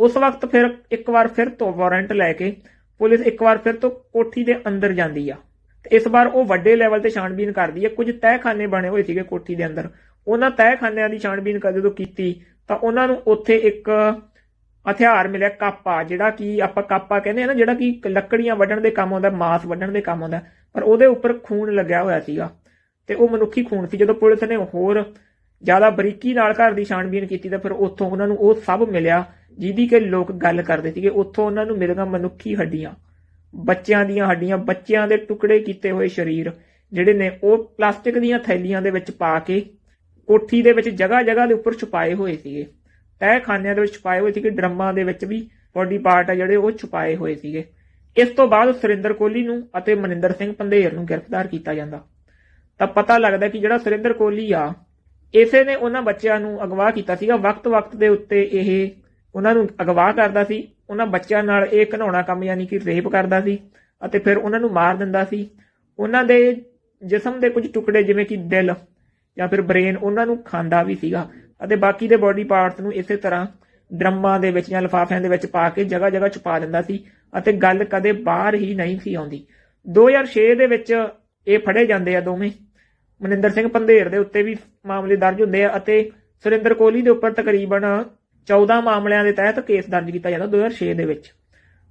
ਉਸ ਵਕਤ ਫਿਰ ਇੱਕ ਵਾਰ ਫਿਰ ਤੋਂ ਵਾਰੰਟ ਲੈ ਕੇ ਪੁਲਿਸ ਇੱਕ ਵਾਰ ਫਿਰ ਤੋਂ ਕੋਠੀ ਦੇ ਅੰਦਰ ਜਾਂਦੀ ਆ। ਤੇ ਇਸ ਵਾਰ ਉਹ ਵੱਡੇ ਲੈਵਲ ਤੇ ਛਾਣਬੀਨ ਕਰਦੀ ਹੈ ਕੁਝ ਤਹਿਖਾਨੇ ਬਣੇ ਹੋਏ ਸੀਗੇ ਕੋਠੀ ਦੇ ਅੰਦਰ। ਉਹਨਾਂ ਤਹਿਖਾਨਿਆਂ ਦੀ ਛਾਣਬੀਨ ਜਦੋਂ ਕੀਤੀ, ਤਾਂ ਉਹਨਾਂ ਨੂੰ ਉੱਥੇ ਇੱਕ ਹਥਿਆਰ ਮਿਲਿਆ ਕਾਪਾ, ਜਿਹੜਾ ਕਿ ਆਪਾਂ ਕਾਪਾ ਕਹਿੰਦੇ ਆ ਨਾ, ਜਿਹੜਾ ਕਿ ਲੱਕੜੀਆਂ ਵੱਢਣ ਦੇ ਕੰਮ ਆਉਂਦਾ, ਮਾਸ ਵੱਢਣ ਦੇ ਕੰਮ ਆਉਂਦਾ। ਪਰ ਉਹਦੇ ਉੱਪਰ ਖੂਨ ਲੱਗਿਆ ਹੋਇਆ ਸੀਗਾ। ਤੇ ਉਹ ਮਨੁੱਖੀ ਖੂਨ ਸੀ। ਜਦੋਂ ਪੁਲਿਸ ਨੇ ਹੋਰ ਜ਼ਿਆਦਾ ਬਰੀਕੀ ਨਾਲ ਘਰ ਦੀ ਛਾਣਬੀਨ ਕੀਤੀ, ਤਾਂ ਫਿਰ ਉੱਥੋਂ ਉਹਨਾਂ ਨੂੰ ਉਹ ਸਭ ਮਿਲਿਆ। ਜਿਹਦੀ ਕਿ ਲੋਕ ਗੱਲ ਕਰਦੇ ਸੀਗੇ, ਉੱਥੋਂ ਉਹਨਾਂ ਨੂੰ ਮਿਲੀਆਂ ਮਨੁੱਖੀ ਹੱਡੀਆਂ। ਬੱਚਿਆਂ ਦੀਆਂ ਹੱਡੀਆਂ, ਬੱਚਿਆਂ ਦੇ ਟੁਕੜੇ ਕੀਤੇ ਹੋਏ ਸਰੀਰ, ਜਿਹੜੇ ਨੇ ਉਹ ਪਲਾਸਟਿਕ ਦੀਆਂ ਥੈਲੀਆਂ ਦੇ ਵਿੱਚ ਪਾ ਕੇ, ਕੋਠੀ ਦੇ ਵਿੱਚ ਜਗ੍ਹਾ ਜਗ੍ਹਾ ਦੇ ਉੱਪਰ ਛੁਪਾਏ ਹੋਏ ਸੀਗੇ। ਤਹਿਖਾਨਿਆਂ ਦੇ ਵਿੱਚ ਛੁਪਾਏ ਹੋਏ ਸੀਗੇ, ਡਰਮਾਂ ਦੇ ਵਿੱਚ ਵੀ ਬੋਡੀ ਪਾਰਟ ਆ ਜਿਹੜੇ ਉਹ ਛੁਪਾਏ ਹੋਏ ਸੀਗੇ। ਇਸ ਤੋਂ ਬਾਅਦ ਸੁਰਿੰਦਰ ਕੋਹਲੀ ਨੂੰ ਅਤੇ ਮਨਿੰਦਰ ਸਿੰਘ ਪੰਧੇਰ ਨੂੰ ਗ੍ਰਿਫਤਾਰ ਕੀਤਾ ਜਾਂਦਾ। ਤਾਂ ਪਤਾ ਲੱਗਦਾ ਕਿ ਜਿਹੜਾ ਸੁਰਿੰਦਰ ਕੋਹਲੀ ਆ, ਇਸੇ ਨੇ ਉਹਨਾਂ ਬੱਚਿਆਂ ਨੂੰ ਅਗਵਾ ਕੀਤਾ ਸੀਗਾ। ਵਕਤ-ਵਕਤ ਦੇ ਉੱਤੇ ਇਹ ਉਹਨਾਂ ਨੂੰ ਅਗਵਾ ਕਰਦਾ ਸੀ, ਉਹਨਾਂ ਬੱਚਿਆਂ ਨਾਲ ਇਹ ਘਨਾਉਣਾ ਕੰਮ ਯਾਨੀ ਕਿ ਰੇਪ ਕਰਦਾ ਸੀ ਅਤੇ ਫਿਰ ਉਹਨਾਂ ਨੂੰ ਮਾਰ ਦਿੰਦਾ ਸੀ। ਉਹਨਾਂ ਦੇ ਜਿਸਮ ਦੇ ਕੁਝ ਟੁਕੜੇ ਜਿਵੇਂ ਕਿ ਦਿਲ ਜਾਂ ਫਿਰ ਬ੍ਰੇਨ ਉਹਨਾਂ ਨੂੰ ਖਾਂਦਾ ਵੀ ਸੀਗਾ ਅਤੇ ਬਾਕੀ ਦੇ ਬਾਡੀ ਪਾਰਟਸ ਨੂੰ ਇਸੇ ਤਰ੍ਹਾਂ ਡਰਮਾਂ ਦੇ ਵਿੱਚ ਜਾਂ ਲਿਫਾਫਿਆਂ ਦੇ ਵਿੱਚ ਪਾ ਕੇ ਜਗ੍ਹਾ ਜਗ੍ਹਾ ਛੁਪਾ ਦਿੰਦਾ ਸੀ ਅਤੇ ਗੱਲ ਕਦੇ ਬਾਹਰ ਹੀ ਨਹੀਂ ਸੀ ਆਉਂਦੀ। 2006 ਦੇ ਵਿੱਚ ਇਹ ਫੜੇ ਜਾਂਦੇ ਆ ਦੋਵੇਂ। ਮਨਿੰਦਰ ਸਿੰਘ ਪੰਧੇਰ ਦੇ ਉੱਤੇ ਵੀ ਮਾਮਲੇ ਦਰਜ ਹੁੰਦੇ ਆ ਅਤੇ ਸੁਰਿੰਦਰ ਕੋਹਲੀ ਦੇ ਉੱਪਰ ਤਕਰੀਬਨ 14 ਮਾਮਲਿਆਂ ਦੇ ਤਹਿਤ ਕੇਸ ਦਰਜ ਕੀਤਾ ਜਾਂਦਾ 2006 ਦੇ ਵਿੱਚ।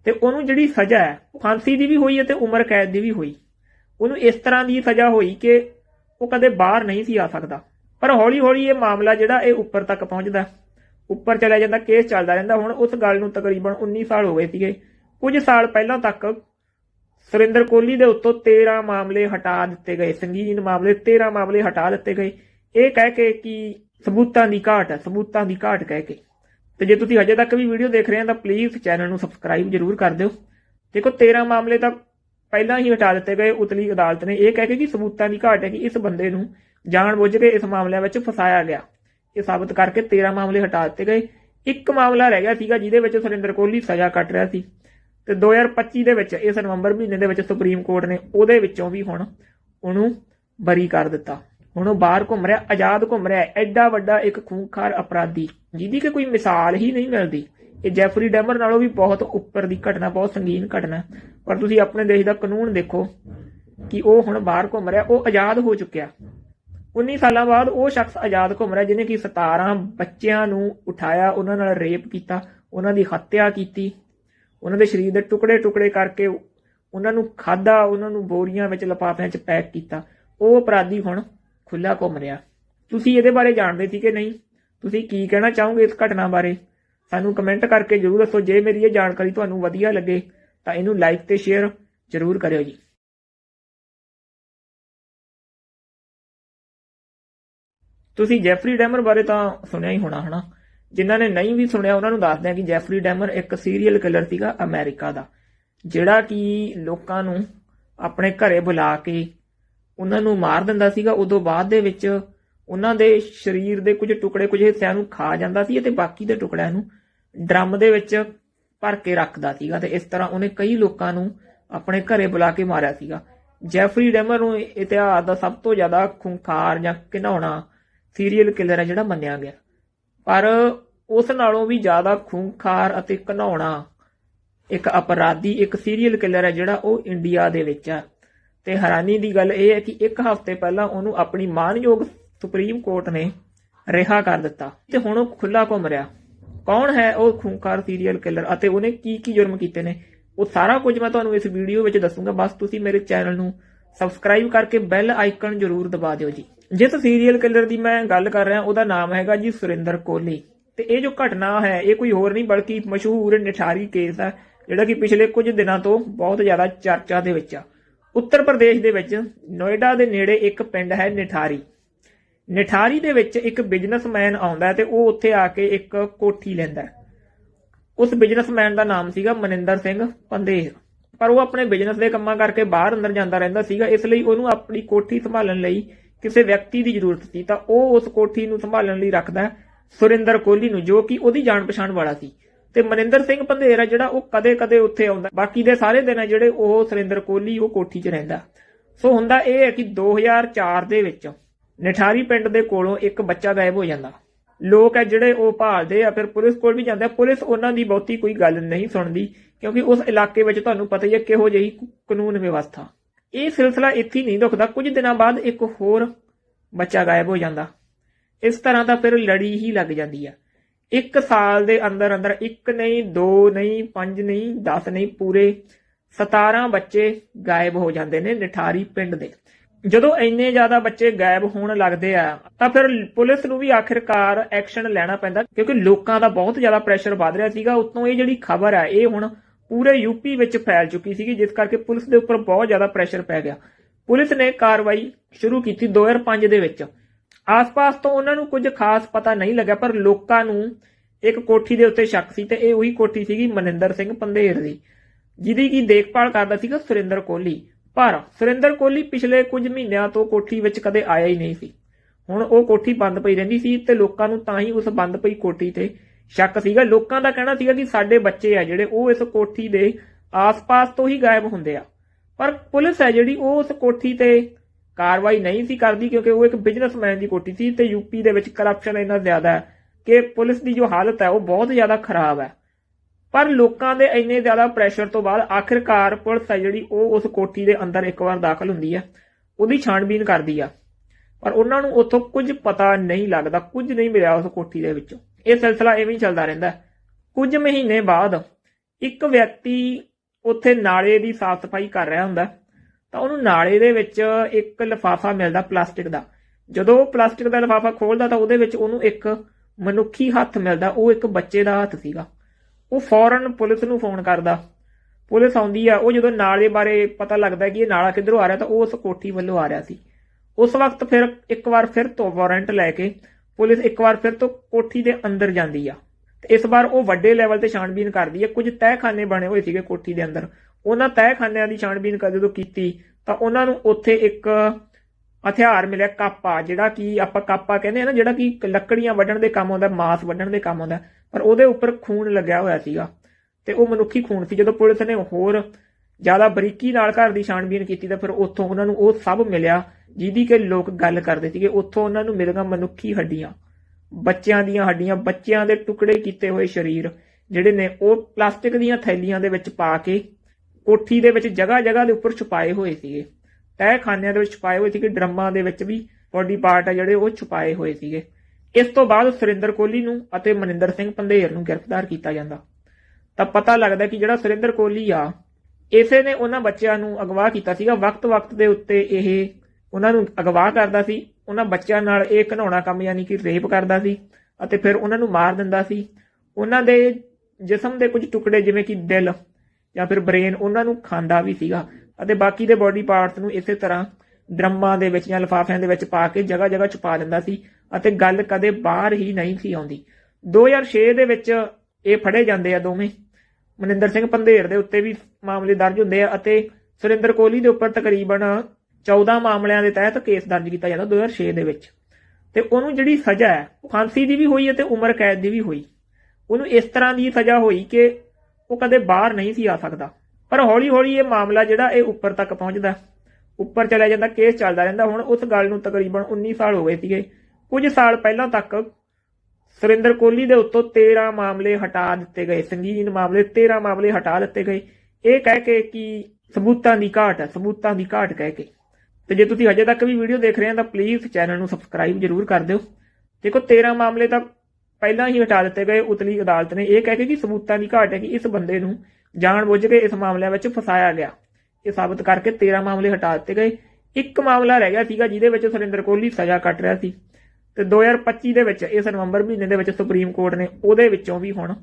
ਤੇ ਉਹਨੂੰ ਜਿਹੜੀ ਸਜ਼ਾ ਹੈ ਫਾਂਸੀ ਦੀ ਵੀ ਹੋਈ ਅਤੇ ਉਮਰ ਕੈਦ ਦੀ ਵੀ ਹੋਈ। ਉਹਨੂੰ ਇਸ ਤਰ੍ਹਾਂ ਦੀ ਸਜ਼ਾ ਹੋਈ ਕਿ ਉਹ ਕਦੇ ਬਾਹਰ ਨਹੀਂ ਸੀ ਆ ਸਕਦਾ। ਪਰ ਹੌਲੀ-ਹੌਲੀ ਇਹ ਮਾਮਲਾ ਜਿਹੜਾ ਇਹ ਉੱਪਰ ਤੱਕ ਪਹੁੰਚਦਾ ਉੱਪਰ ਚਲਾ ਜਾਂਦਾ, ਕੇਸ ਚੱਲਦਾ ਰਹਿੰਦਾ। ਹੁਣ ਉਸ ਗੱਲ ਨੂੰ ਤਕਰੀਬਨ 19 ਸਾਲ ਹੋ ਗਏ ਸੀਗੇ। ਕੁਝ ਸਾਲ ਪਹਿਲਾਂ ਤੱਕ ਸੁਰਿੰਦਰ ਕੋਹਲੀ ਦੇ ਉੱਤੋਂ 13 ਮਾਮਲੇ ਹਟਾ ਦਿੱਤੇ ਗਏ। ਸੰਗੀਨ ਮਾਮਲੇ 13 ਮਾਮਲੇ ਹਟਾ ਦਿੱਤੇ ਗਏ। ਇਹ ਕਹਿ ਕੇ ਕਿ ਸਬੂਤਾਂ ਦੀ ਘਾਟ ਹੈ, ਸਬੂਤਾਂ ਦੀ ਘਾਟ ਕਹਿ ਕੇ। ਤੇ ਜੇ ਤੁਸੀਂ ਹਜੇ ਤੱਕ ਵੀ ਵੀਡੀਓ ਦੇਖ ਰਹੇ ਹੋ, ਤਾਂ ਪਲੀਜ਼ ਚੈਨਲ ਨੂੰ ਸਬਸਕ੍ਰਾਈਬ ਜ਼ਰੂਰ ਕਰ ਦਿਓ। ਦੇਖੋ 13 ਮਾਮਲੇ ਤਾਂ ਪਹਿਲਾਂ ਹੀ ਹਟਾ ਦਿੱਤੇ ਗਏ ਉਤਲੀ ਅਦਾਲਤ ਨੇ। ਇਹ ਕਹਿ ਕੇ ਕਿ ਸਬੂਤਾਂ ਦੀ ਘਾਟ ਹੈ ਕਿ ਇਸ ਬੰਦੇ ਨੂੰ ਜਾਣਬੁੱਝ ਕੇ ਇਸ ਮਾਮਲਿਆਂ ਵਿੱਚ ਫਸਾਇਆ ਗਿਆ। ਇਹ ਸਾਬਤ ਕਰਕੇ 13 ਮਾਮਲੇ ਹਟਾ ਦਿੱਤੇ ਗਏ। ਇੱਕ ਮਾਮਲਾ ਰਹਿ ਗਿਆ ਸੀਗਾ, ਜਿਹਦੇ ਵਿੱਚ ਸੁਰਿੰਦਰ ਕੋਹਲੀ ਸਜ਼ਾ ਕੱਟ ਰਿਹਾ ਸੀ। ਤੇ 2025 ਦੇ ਵਿੱਚ ਇਸ ਨਵੰਬਰ ਮਹੀਨੇ ਦੇ ਵਿੱਚ ਸੁਪਰੀਮ ਕੋਰਟ ਨੇ ਉਹਦੇ ਵਿੱਚੋਂ ਵੀ ਹੁਣ ਉਹਨੂੰ ਬਰੀ ਕਰ ਦਿੱਤਾ। ਹੁਣ ਉਹ ਬਾਹਰ ਘੁੰਮ ਰਿਹਾ, ਆਜ਼ਾਦ ਘੁੰਮ ਰਿਹਾ ਐਡਾ ਵੱਡਾ ਇੱਕ ਖੂੰਖਾਰ ਅਪਰਾਧੀ, ਜਿਹਦੀ ਕਿ ਕੋਈ ਮਿਸਾਲ ਹੀ ਨਹੀਂ ਮਿਲਦੀ। ਇਹ ਜੈਫਰੀ ਡੈਮਰ ਨਾਲੋਂ ਵੀ ਬਹੁਤ ਉੱਪਰ ਦੀ ਘਟਨਾ, ਬਹੁਤ ਸੰਗੀਨ ਘਟਨਾ। ਪਰ ਤੁਸੀਂ ਆਪਣੇ ਦੇਸ਼ ਦਾ ਕਾਨੂੰਨ ਦੇਖੋ ਕਿ ਉਹ ਹੁਣ ਬਾਹਰ ਘੁੰਮ ਰਿਹਾ, ਉਹ ਆਜ਼ਾਦ ਹੋ ਚੁੱਕਿਆ। 19 ਸਾਲਾਂ ਬਾਅਦ ਉਹ ਸ਼ਖਸ ਆਜ਼ਾਦ ਘੁੰਮ ਰਿਹਾ, ਜਿਹਨੇ ਕਿ 17 ਬੱਚਿਆਂ ਨੂੰ ਉਠਾਇਆ, ਉਹਨਾਂ ਨਾਲ ਰੇਪ ਕੀਤਾ, ਉਹਨਾਂ ਦੀ ਹੱਤਿਆ ਕੀਤੀ। ਉਹਨਾਂ ਦੇ ਸਰੀਰ ਦੇ ਟੁਕੜੇ ਟੁਕੜੇ ਕਰਕੇ ਉਹਨਾਂ ਨੂੰ ਖਾਦਾ ਉਹਨਾਂ ਨੂੰ ਬੋਰੀਆਂ ਵਿੱਚ ਲਿਫਾਫਿਆਂ 'ਚ ਪੈਕ ਕੀਤਾ। ਉਹ ਅਪਰਾਧੀ ਹੁਣ ਖੁੱਲਾ ਘੁੰਮ ਰਿਹਾ। ਤੁਸੀਂ ਇਹਦੇ ਬਾਰੇ ਜਾਣਦੇ ਸੀ ਕਿ ਨਹੀਂ? ਤੁਸੀਂ ਕੀ ਕਹਿਣਾ ਚਾਹੋਗੇ ਇਸ ਘਟਨਾ ਬਾਰੇ? ਸਾਨੂੰ ਕਮੈਂਟ ਕਰਕੇ ਜਰੂਰ ਦੱਸੋ। ਜੇ ਮੇਰੀ ਇਹ ਜਾਣਕਾਰੀ ਤੁਹਾਨੂੰ ਵਧੀਆ ਲੱਗੇ, ਤਾਂ ਇਹਨੂੰ ਲਾਈਕ ਤੇ ਸ਼ੇਅਰ ਜਰੂਰ ਕਰਿਓ ਜੀ। ਤੁਸੀਂ ਜੈਫਰੀ ਡੈਮਰ ਬਾਰੇ ਤਾਂ ਸੁਣਿਆ ਹੀ ਹੋਣਾ, ਹਨਾ? ਜਿਨ੍ਹਾਂ ਨੇ ਨਹੀਂ ਵੀ ਸੁਣਿਆ, ਉਹਨਾਂ ਨੂੰ ਦੱਸਦੇ ਹਾਂ ਕਿ ਜੈਫਰੀ ਡੈਮਰ ਇੱਕ ਸੀਰੀਅਲ ਕਿਲਰ ਸੀਗਾ ਅਮਰੀਕਾ ਦਾ, ਜਿਹੜਾ ਕਿ ਲੋਕਾਂ ਨੂੰ ਆਪਣੇ ਘਰੇ ਬੁਲਾ ਕੇ ਉਹਨਾਂ ਨੂੰ ਮਾਰ ਦਿੰਦਾ ਸੀਗਾ, ਉਦੋਂ ਬਾਅਦ ਦੇ ਵਿੱਚ ਉਹਨਾਂ ਦੇ ਸਰੀਰ ਦੇ ਕੁਝ ਟੁਕੜੇ, ਕੁਝ ਹਿੱਸਿਆਂ ਨੂੰ ਖਾ ਜਾਂਦਾ ਸੀ ਅਤੇ ਬਾਕੀ ਦੇ ਟੁਕੜਿਆਂ ਨੂੰ ਡਰਮ ਦੇ ਵਿੱਚ ਭਰ ਕੇ ਰੱਖਦਾ ਸੀਗਾ ਤੇ ਇਸ ਤਰ੍ਹਾਂ ਉਹਨੇ ਕਈ ਲੋਕਾਂ ਨੂੰ ਆਪਣੇ ਘਰੇ ਬੁਲਾ ਕੇ ਮਾਰਿਆ ਸੀਗਾ। ਜੈਫਰੀ ਡੈਮਰ ਨੂੰ ਇਤਿਹਾਸ ਦਾ ਸਭ ਤੋਂ ਜ਼ਿਆਦਾ ਖੁੰਖਾਰ ਜਾਂ ਘਿਨਾਉਣਾ ਸੀਰੀਅਲ ਕਿਲਰ ਹੈ ਜਿਹੜਾ ਮੰਨਿਆ ਗਿਆ। ਪਰ ਉਸ ਨਾਲੋਂ ਵੀ ਜ਼ਿਆਦਾ ਖੂੰਖਾਰ ਅਤੇ ਘਿਨਾਉਣਾ ਇੱਕ ਅਪਰਾਧੀ, ਇੱਕ ਸੀਰੀਅਲ ਕਿਲਰ ਹੈ ਜਿਹੜਾ ਉਹ ਇੰਡੀਆ ਦੇ ਵਿੱਚ ਆ ਤੇ ਹੈਰਾਨੀ ਦੀ ਗੱਲ ਇਹ ਹੈ ਕਿ ਇੱਕ ਹਫ਼ਤੇ ਪਹਿਲਾਂ ਉਹਨੂੰ ਆਪਣੀ ਮਾਨਯੋਗ ਸੁਪਰੀਮ ਕੋਰਟ ਨੇ ਰਿਹਾ ਕਰ ਦਿੱਤਾ ਤੇ ਹੁਣ ਉਹ ਖੁੱਲਾ ਘੁੰਮ ਰਿਹਾ। ਕੌਣ ਹੈ ਉਹ ਖੂੰਖਾਰ ਸੀਰੀਅਲ ਕਿਲਰ ਅਤੇ ਉਹਨੇ ਕੀ ਕੀ ਜੁਰਮ ਕੀਤੇ ਨੇ? ਉਹ ਸਾਰਾ ਕੁਝ ਮੈਂ ਤੁਹਾਨੂੰ ਇਸ ਵੀਡੀਓ ਵਿੱਚ ਦੱਸੂਗਾ। ਬਸ ਤੁਸੀਂ ਮੇਰੇ ਚੈਨਲ ਨੂੰ ਸਬਸਕ੍ਰਾਈਬ ਕਰਕੇ ਬੈਲ ਆਈਕਨ ਜ਼ਰੂਰ ਦਬਾ ਦਿਓ ਜੀ। ਜਿਸ ਸੀਰੀਅਲ ਕਿਲਰ ਦੀ ਮੈਂ ਗੱਲ ਕਰ ਰਿਹਾ, ਉਹਦਾ ਨਾਮ ਹੈਗਾ ਜੀ ਸੁਰਿੰਦਰ ਕੋਹਲੀ। ਤੇ ਇਹ ਜੋ ਘਟਨਾ ਹੈ, ਇਹ ਕੋਈ ਹੋਰ ਨਹੀਂ ਬਲਕਿ ਮਸ਼ਹੂਰ ਨਿਠਾਰੀ ਕੇਸ ਹੈ, ਜਿਹੜਾ ਕਿ ਪਿਛਲੇ ਕੁਝ ਦਿਨਾਂ ਤੋਂ ਬਹੁਤ ਜ਼ਿਆਦਾ ਚਰਚਾ ਦੇ ਵਿੱਚ ਆ। ਉੱਤਰ ਪ੍ਰਦੇਸ਼ ਦੇ ਵਿੱਚ ਨੋਇਡਾ ਦੇ ਨੇੜੇ ਇੱਕ ਪਿੰਡ ਹੈ ਨਿਠਾਰੀ। ਨਿਠਾਰੀ ਦੇ ਵਿੱਚ ਇੱਕ ਬਿਜ਼ਨਸਮੈਨ ਆਉਂਦਾ ਤੇ ਉਹ ਉੱਥੇ ਆ ਕੇ ਇੱਕ ਕੋਠੀ ਲੈਂਦਾ ਉਸ ਬਿਜ਼ਨਸਮੈਨ ਦਾ ਨਾਮ ਸੀਗਾ ਮਨਿੰਦਰ ਸਿੰਘ ਪੰਦੇਰ। ਪਰ ਉਹ ਆਪਣੇ ਬਿਜ਼ਨਸ ਦੇ ਕੰਮਾਂ ਕਰਕੇ ਬਾਹਰ ਅੰਦਰ ਜਾਂਦਾ ਰਹਿੰਦਾ ਸੀਗਾ, ਇਸ ਲਈ ਉਹਨੂੰ ਆਪਣੀ ਕੋਠੀ ਸੰਭਾਲਣ ਲਈ ਕਿਸੇ ਵਿਅਕਤੀ ਦੀ ਜ਼ਰੂਰਤ ਸੀ। ਤਾਂ ਉਹ ਉਸ ਕੋਠੀ ਨੂੰ ਸੰਭਾਲਣ ਲਈ ਰੱਖਦਾ ਸੁਰਿੰਦਰ ਕੋਹਲੀ ਨੂੰ, ਜੋ ਕਿ ਉਹਦੀ ਜਾਣ ਪਛਾਣ ਵਾਲਾ ਸੀ। ਤੇ ਮਨਿੰਦਰ ਸਿੰਘ ਪੰਧੇਰ ਆ ਜਿਹੜਾ ਉਹ ਕਦੇ-ਕਦੇ ਉੱਥੇ ਆਉਂਦਾ। ਬਾਕੀ ਦੇ ਸਾਰੇ ਦਿਨ ਆ ਜਿਹੜੇ ਉਹ ਸੁਰਿੰਦਰ ਕੋਹਲੀ, ਉਹ ਕੋਠੀ 'ਚ ਰਹਿੰਦਾ। ਸੋ ਹੁੰਦਾ ਇਹ ਹੈ ਕਿ 2004 ਦੇ ਵਿੱਚ ਨਿਠਾਰੀ ਪਿੰਡ ਦੇ ਕੋਲੋਂ ਇੱਕ ਬੱਚਾ ਗਾਇਬ ਹੋ ਜਾਂਦਾ। ਲੋਕ ਹੈ ਜਿਹੜੇ ਉਹ ਭਾਲਦੇ ਆ, ਫਿਰ ਪੁਲਿਸ ਕੋਲ ਵੀ ਜਾਂਦੇ। ਆ ਪੁਲਿਸ ਉਹਨਾਂ ਦੀ ਬਹੁਤੀ ਕੋਈ ਗੱਲ ਨਹੀਂ ਸੁਣਦੀ, ਕਿਉਂਕਿ ਉਸ ਇਲਾਕੇ ਵਿੱਚ ਤੁਹਾਨੂੰ ਪਤਾ ਹੀ ਹੈ ਕਿਹੋ ਜਿਹੀ ਕਾਨੂੰਨ ਵਿਵਸਥਾ। ਇਹ ਸਿਲਸਿਲਾ ਇੱਥੇ ਹੀ ਨਹੀਂ ਰੁਕਦਾ ਕੁਝ ਦਿਨਾਂ ਬਾਅਦ ਇੱਕ ਹੋਰ ਬੱਚਾ ਗਾਇਬ ਹੋ ਜਾਂਦਾ। ਇਸ ਤਰ੍ਹਾਂ ਦਾ ਫਿਰ ਲੜੀ ਹੀ ਲੱਗ ਜਾਂਦੀ ਆ। ਇੱਕ ਸਾਲ ਦੇ ਅੰਦਰ ਅੰਦਰ ਇੱਕ ਨਹੀਂ, ਦੋ ਨਹੀਂ, ਪੰਜ ਨਹੀਂ 10 ਨਹੀਂ, ਪੂਰੇ 17 ਬੱਚੇ ਗਾਇਬ ਹੋ ਜਾਂਦੇ ਨੇ ਨਿਠਾਰੀ ਪਿੰਡ ਦੇ। ਜਦੋਂ ਇੰਨੇ ਜ਼ਿਆਦਾ ਬੱਚੇ ਗਾਇਬ ਹੋਣ ਲੱਗਦੇ ਆ, ਤਾਂ ਫਿਰ ਪੁਲਿਸ ਨੂੰ ਵੀ ਆਖਿਰਕਾਰ ਐਕਸ਼ਨ ਲੈਣਾ ਪੈਂਦਾ, ਕਿਉਂਕਿ ਲੋਕਾਂ ਦਾ ਬਹੁਤ ਜ਼ਿਆਦਾ ਪ੍ਰੈਸ਼ਰ ਵੱਧ ਰਿਹਾ ਸੀਗਾ। ਉਤੋਂ ਇਹ ਜਿਹੜੀ ਖਬਰ ਹੈ ਇਹ ਹੁਣ ਪੂਰੇ ਯੂਪੀ ਵਿੱਚ ਫੈਲ ਚੁੱਕੀ ਸੀਗੀ, ਜਿਸ ਕਰਕੇ ਪੁਲਿਸ ਦੇ ਉੱਪਰ ਬਹੁਤ ਜ਼ਿਆਦਾ ਪ੍ਰੈਸ਼ਰ ਪੈ ਗਿਆ। ਪੁਲਿਸ ਨੇ ਕਾਰਵਾਈ ਸ਼ੁਰੂ ਕੀਤੀ 2005 ਦੇ ਵਿੱਚ। ਆਸ-ਪਾਸ ਤੋਂ ਉਹਨਾਂ ਨੂੰ ਕੁਝ ਖਾਸ ਪਤਾ ਨਹੀਂ ਲੱਗਿਆ, ਪਰ ਲੋਕਾਂ ਨੂੰ ਇੱਕ ਕੋਠੀ ਦੇ ਉੱਤੇ ਸ਼ੱਕ ਸੀ ਤੇ ਇਹ ਉਹੀ ਕੋਠੀ ਸੀਗੀ ਮਨਿੰਦਰ ਸਿੰਘ ਪੰਧੇਰ ਦੀ, ਜਿਹਦੀ ਕੀ ਦੇਖਭਾਲ ਕਰਦਾ ਸੀਗਾ ਸੁਰਿੰਦਰ ਕੋਹਲੀ। ਪਰ ਸੁਰਿੰਦਰ ਕੋਹਲੀ ਪਿਛਲੇ ਕੁਝ ਮਹੀਨਿਆਂ ਤੋਂ ਕੋਠੀ ਵਿੱਚ ਕਦੇ ਆਇਆ ਹੀ ਨਹੀਂ ਸੀ। ਹੁਣ ਉਹ ਕੋਠੀ ਬੰਦ ਪਈ ਰਹਿੰਦੀ ਸੀ ਤੇ ਲੋਕਾਂ ਨੂੰ ਤਾਂ ਹੀ ਉਸ ਬੰਦ ਪਈ ਕੋਠੀ ਤੇ ਸ਼ੱਕ ਸੀਗਾ। ਲੋਕਾਂ ਦਾ ਕਹਿਣਾ ਸੀਗਾ ਕਿ ਸਾਡੇ ਬੱਚੇ ਆ ਜਿਹੜੇ, ਉਹ ਇਸ ਕੋਠੀ ਦੇ ਆਸ-ਪਾਸ ਤੋਂ ਹੀ ਗਾਇਬ ਹੁੰਦੇ ਆ। ਪਰ ਪੁਲਿਸ ਹੈ ਜਿਹੜੀ, ਉਹ ਉਸ ਕੋਠੀ ਤੇ ਕਾਰਵਾਈ ਨਹੀਂ ਸੀ ਕਰਦੀ ਕਿਉਂਕਿ ਉਹ ਇੱਕ ਬਿਜ਼ਨਸਮੈਨ ਦੀ ਕੋਠੀ ਸੀ ਤੇ ਯੂਪੀ ਦੇ ਵਿੱਚ ਕਰਪਸ਼ਨ ਇੰਨਾ ਜ਼ਿਆਦਾ ਹੈ ਕਿ ਪੁਲਿਸ ਦੀ ਜੋ ਹਾਲਤ ਹੈ ਉਹ ਬਹੁਤ ਜ਼ਿਆਦਾ ਖਰਾਬ ਹੈ। ਪਰ ਲੋਕਾਂ ਦੇ ਇੰਨੇ ਜ਼ਿਆਦਾ ਪ੍ਰੈਸ਼ਰ ਤੋਂ ਬਾਅਦ ਆਖਿਰਕਾਰ ਪੁਲਿਸ ਹੈ ਜਿਹੜੀ ਉਹ ਉਸ ਕੋਠੀ ਦੇ ਅੰਦਰ ਇੱਕ ਵਾਰ ਦਾਖਲ ਹੁੰਦੀ ਹੈ, ਉਹਦੀ ਛਾਣਬੀਨ ਕਰਦੀ ਆ। ਪਰ ਉਹਨਾਂ ਨੂੰ ਉੱਥੋਂ ਕੁਝ ਪਤਾ ਨਹੀਂ ਲੱਗਦਾ, ਕੁਝ ਨਹੀਂ ਮਿਲਿਆ ਉਸ ਕੋਠੀ ਦੇ ਵਿੱਚੋਂ। ਇਹ ਸਿਲਸਿਲਾ ਐਵੇਂ ਹੀ ਚੱਲਦਾ ਰਹਿੰਦਾ ਕੁਝ ਮਹੀਨੇ ਬਾਅਦ ਇੱਕ ਵਿਅਕਤੀ ਉੱਥੇ ਨਾਲੇ ਦੀ ਸਾਫ਼ ਸਫ਼ਾਈ ਕਰ ਰਿਹਾ ਹੁੰਦਾ ਤਾਂ ਉਹਨੂੰ ਨਾਲੇ ਦੇ ਵਿੱਚ ਇੱਕ ਲਿਫਾਫਾ ਮਿਲਦਾ ਪਲਾਸਟਿਕ ਦਾ। ਜਦੋਂ ਉਹ ਪਲਾਸਟਿਕ ਦਾ ਲਿਫਾਫਾ ਖੋਲਦਾ ਤਾਂ ਉਹਦੇ ਵਿੱਚ ਉਹਨੂੰ ਇੱਕ ਮਨੁੱਖੀ ਹੱਥ ਮਿਲਦਾ, ਉਹ ਇੱਕ ਬੱਚੇ ਦਾ ਹੱਥ ਸੀਗਾ। ਉਹ ਫੌਰਨ ਪੁਲਿਸ ਨੂੰ ਫੋਨ ਕਰਦਾ। ਪੁਲਿਸ ਆਉਂਦੀ ਆ, ਉਹ ਜਦੋਂ ਨਾਲੇ ਬਾਰੇ ਪਤਾ ਲੱਗਦਾ ਕਿ ਇਹ ਨਾਲਾ ਕਿੱਧਰੋਂ ਆ ਰਿਹਾ ਤਾਂ ਉਹ ਉਸ ਕੋਠੀ ਵੱਲੋਂ ਆ ਰਿਹਾ ਸੀ। ਉਸ ਵਕਤ ਫਿਰ ਇੱਕ ਵਾਰ ਫਿਰ ਤੋਂ ਵਾਰੰਟ ਲੈ ਕੇ ਪੁਲਿਸ ਇੱਕ ਵਾਰ ਫਿਰ ਤੋਂ ਕੋਠੀ ਦੇ ਅੰਦਰ ਜਾਂਦੀ ਆ। ਤੇ ਇਸ ਵਾਰ ਉਹ ਵੱਡੇ ਲੈਵਲ ਤੇ ਛਾਣਬੀਨ ਕਰਦੀ ਹੈ ਕੁਝ ਤਹਿਖਾਨੇ ਬਣੇ ਹੋਏ ਸੀਗੇ ਕੋਠੀ ਦੇ ਅੰਦਰ। ਉਹਨਾਂ ਤਹਿਖਾਨਿਆਂ ਦੀ ਛਾਣਬੀਨ ਜਦੋਂ ਕੀਤੀ, ਤਾਂ ਉਹਨਾਂ ਨੂੰ ਉੱਥੇ ਇੱਕ ਹਥਿਆਰ ਮਿਲਿਆ ਕਾਪਾ, ਜਿਹੜਾ ਕਿ ਆਪਾਂ ਕਾਪਾ ਕਹਿੰਦੇ ਆ ਨਾ, ਜਿਹੜਾ ਕਿ ਲੱਕੜੀਆਂ ਵੱਢਣ ਦੇ ਕੰਮ ਆਉਂਦਾ, ਮਾਸ ਵੱਢਣ ਦੇ ਕੰਮ ਆਉਂਦਾ, ਪਰ ਉਹਦੇ ਉੱਪਰ ਖੂਨ ਲੱਗਿਆ ਹੋਇਆ ਸੀਗਾ। ਤੇ ਉਹ ਮਨੁੱਖੀ ਖੂਨ ਸੀ। ਜਦੋਂ ਪੁਲਿਸ ਨੇ ਹੋਰ ਜ਼ਿਆਦਾ ਬਰੀਕੀ ਨਾਲ ਘਰ ਦੀ ਛਾਣਬੀਨ ਕੀਤੀ, ਤਾਂ ਫਿਰ ਉੱਥੋਂ ਉਹਨਾਂ ਨੂੰ ਉਹ ਸਭ ਮਿਲਿਆ, ਜਿਹਦੀ ਕਿ ਲੋਕ ਗੱਲ ਕਰਦੇ ਸੀਗੇ, ਉੱਥੋਂ ਉਹਨਾਂ ਨੂੰ ਮਿਲ ਗਈਆਂ ਮਨੁੱਖੀ ਹੱਡੀਆਂ, ਬੱਚਿਆਂ ਦੀਆਂ ਹੱਡੀਆਂ, ਬੱਚਿਆਂ ਦੇ ਟੁਕੜੇ ਕੀਤੇ ਹੋਏ ਸਰੀਰ, ਜਿਹੜੇ ਨੇ ਉਹ ਪਲਾਸਟਿਕ ਦੀਆਂ ਥੈਲੀਆਂ ਦੇ ਵਿੱਚ ਪਾ ਕੇ ਕੋਠੀ ਦੇ ਵਿੱਚ ਜਗ੍ਹਾ ਜਗ੍ਹਾ ਦੇ ਉੱਪਰ ਛੁਪਾਏ ਹੋਏ ਸੀਗੇ। ਤਹਿਖਾਨਿਆਂ ਦੇ ਵਿੱਚ ਛੁਪਾਏ ਹੋਏ ਸੀਗੇ, ਡਰਮਾਂ ਦੇ ਵਿੱਚ ਵੀ ਬੋਡੀ ਪਾਰਟ ਆ ਜਿਹੜੇ ਉਹ ਛੁਪਾਏ ਹੋਏ ਸੀਗੇ। ਇਸ ਤੋਂ ਬਾਅਦ ਸੁਰਿੰਦਰ ਕੋਹਲੀ ਨੂੰ ਅਤੇ ਮਨਿੰਦਰ ਸਿੰਘ ਪੰਧੇਰ ਨੂੰ ਗ੍ਰਿਫਤਾਰ ਕੀਤਾ ਜਾਂਦਾ। ਤਾਂ ਪਤਾ ਲੱਗਦਾ ਕਿ ਜਿਹੜਾ ਸੁਰਿੰਦਰ ਕੋਹਲੀ ਆ, ਇਸੇ ਨੇ ਉਹਨਾਂ ਬੱਚਿਆਂ ਨੂੰ ਅਗਵਾ ਕੀਤਾ ਸੀਗਾ। ਵਕਤ-ਵਕਤ ਦੇ ਉੱਤੇ ਇਹ ਉਹਨਾਂ ਨੂੰ ਅਗਵਾ ਕਰਦਾ ਸੀ। ਉਹਨਾਂ ਬੱਚਿਆਂ ਨਾਲ ਇਹ ਘਨਾਉਣਾ ਕੰਮ ਯਾਨੀ ਕਿ ਰੇਪ ਕਰਦਾ ਸੀ ਅਤੇ ਫਿਰ ਉਹਨਾਂ ਨੂੰ ਮਾਰ ਦਿੰਦਾ ਸੀ। ਉਹਨਾਂ ਦੇ ਜਿਸਮ ਦੇ ਕੁਝ ਟੁਕੜੇ ਜਿਵੇਂ ਕਿ ਦਿਲ ਜਾਂ ਫਿਰ ਬ੍ਰੇਨ ਉਹਨਾਂ ਨੂੰ ਖਾਂਦਾ ਵੀ ਸੀਗਾ। ਅਤੇ ਬਾਕੀ ਦੇ ਬਾਡੀ ਪਾਰਟਸ ਨੂੰ ਇਸੇ ਤਰ੍ਹਾਂ ਡਰਮਾਂ ਦੇ ਵਿੱਚ ਜਾਂ ਲਿਫਾਫਿਆਂ ਦੇ ਵਿੱਚ ਪਾ ਕੇ ਜਗ੍ਹਾ ਜਗ੍ਹਾ ਛੁਪਾ ਦਿੰਦਾ ਸੀ ਅਤੇ ਗੱਲ ਕਦੇ ਬਾਹਰ ਹੀ ਨਹੀਂ ਸੀ ਆਉਂਦੀ। 2006 ਦੇ ਵਿੱਚ ਇਹ ਫੜੇ ਜਾਂਦੇ ਆ ਦੋਵੇਂ। ਮਨਿੰਦਰ ਸਿੰਘ ਪੰਧੇਰ ਦੇ ਉੱਤੇ ਵੀ ਮਾਮਲੇ ਦਰਜ ਹੁੰਦੇ ਆ ਅਤੇ ਸੁਰਿੰਦਰ ਕੋਹਲੀ ਦੇ ਉੱਪਰ ਤਕਰੀਬਨ 14 ਮਾਮਲਿਆਂ ਦੇ ਤਹਿਤ ਕੇਸ ਦਰਜ ਕੀਤਾ ਜਾਂਦਾ 2006 ਦੇ ਵਿੱਚ। ਤੇ ਉਹਨੂੰ ਜਿਹੜੀ ਸਜ਼ਾ ਹੈ ਫਾਂਸੀ ਦੀ ਵੀ ਹੋਈ ਅਤੇ ਉਮਰ ਕੈਦ ਦੀ ਵੀ ਹੋਈ। ਉਹਨੂੰ ਇਸ ਤਰ੍ਹਾਂ ਦੀ ਸਜ਼ਾ ਹੋਈ ਕਿ ਉਹ ਕਦੇ ਬਾਹਰ ਨਹੀਂ ਸੀ ਆ ਸਕਦਾ। ਪਰ ਹੌਲੀ ਹੌਲੀ ਇਹ ਮਾਮਲਾ ਜਿਹੜਾ ਇਹ ਉੱਪਰ ਤੱਕ ਪਹੁੰਚਦਾ। ਉੱਪਰ ਚਲਾ ਜਾਂਦਾ, ਕੇਸ ਚੱਲਦਾ ਰਹਿੰਦਾ। ਹੁਣ ਉਸ ਗੱਲ ਨੂੰ ਤਕਰੀਬਨ 19 ਸਾਲ ਹੋ ਗਏ ਸੀਗੇ। ਕੁਝ ਸਾਲ ਪਹਿਲਾਂ ਤੱਕ ਸੁਰਿੰਦਰ ਕੋਹਲੀ ਦੇ ਉੱਤੋਂ 13 ਮਾਮਲੇ ਹਟਾ ਦਿੱਤੇ ਗਏ। ਸੰਗੀਨ ਮਾਮਲੇ 13 ਮਾਮਲੇ ਹਟਾ ਦਿੱਤੇ ਗਏ। ਇਹ ਕਹਿ ਕੇ ਕਿ ਸਬੂਤਾਂ ਦੀ ਘਾਟ ਹੈ ਸਬੂਤਾਂ ਦੀ ਘਾਟ ਕਹਿ ਕੇ। ਤੇ ਜੇ ਤੁਸੀਂ ਹਜੇ ਤੱਕ ਵੀ ਵੀਡੀਓ ਦੇਖ ਰਹੇ ਹੋ ਤਾਂ ਪਲੀਜ਼ ਚੈਨਲ ਨੂੰ ਸਬਸਕ੍ਰਾਈਬ ਜ਼ਰੂਰ ਕਰ ਦਿਓ। ਦੇਖੋ 13 ਮਾਮਲੇ ਤਾਂ ਪਹਿਲਾਂ ਹੀ ਹਟਾ ਦਿੱਤੇ ਗਏ ਉਤਲੀ ਅਦਾਲਤ ਨੇ ਇਹ ਕਹਿ ਕੇ ਕਿ ਸਬੂਤਾਂ ਦੀ ਘਾਟ ਹੈ ਕਿ ਇਸ ਬੰਦੇ ਨੂੰ ਜਾਣਬੁੱਝ ਕੇ ਇਸ ਮਾਮਲਿਆਂ ਵਿੱਚ ਫਸਾਇਆ ਗਿਆ। ਇਹ ਸਾਬਤ ਕਰਕੇ 13 ਮਾਮਲੇ ਹਟਾ ਦਿੱਤੇ ਗਏ। ਇੱਕ ਮਾਮਲਾ ਰਹਿ ਗਿਆ ਸੀਗਾ ਜਿਹਦੇ ਵਿੱਚ ਸੁਰਿੰਦਰ ਕੋਹਲੀ ਸਜ਼ਾ ਕੱਟ ਰਿਹਾ ਸੀ ਤੇ 2025 ਦੇ ਵਿੱਚ ਇਸ ਨਵੰਬਰ ਮਹੀਨੇ ਦੇ ਵਿੱਚ ਸੁਪਰੀਮ ਕੋਰਟ ਨੇ ਉਹਦੇ ਵਿੱਚੋਂ ਵੀ ਹੁਣ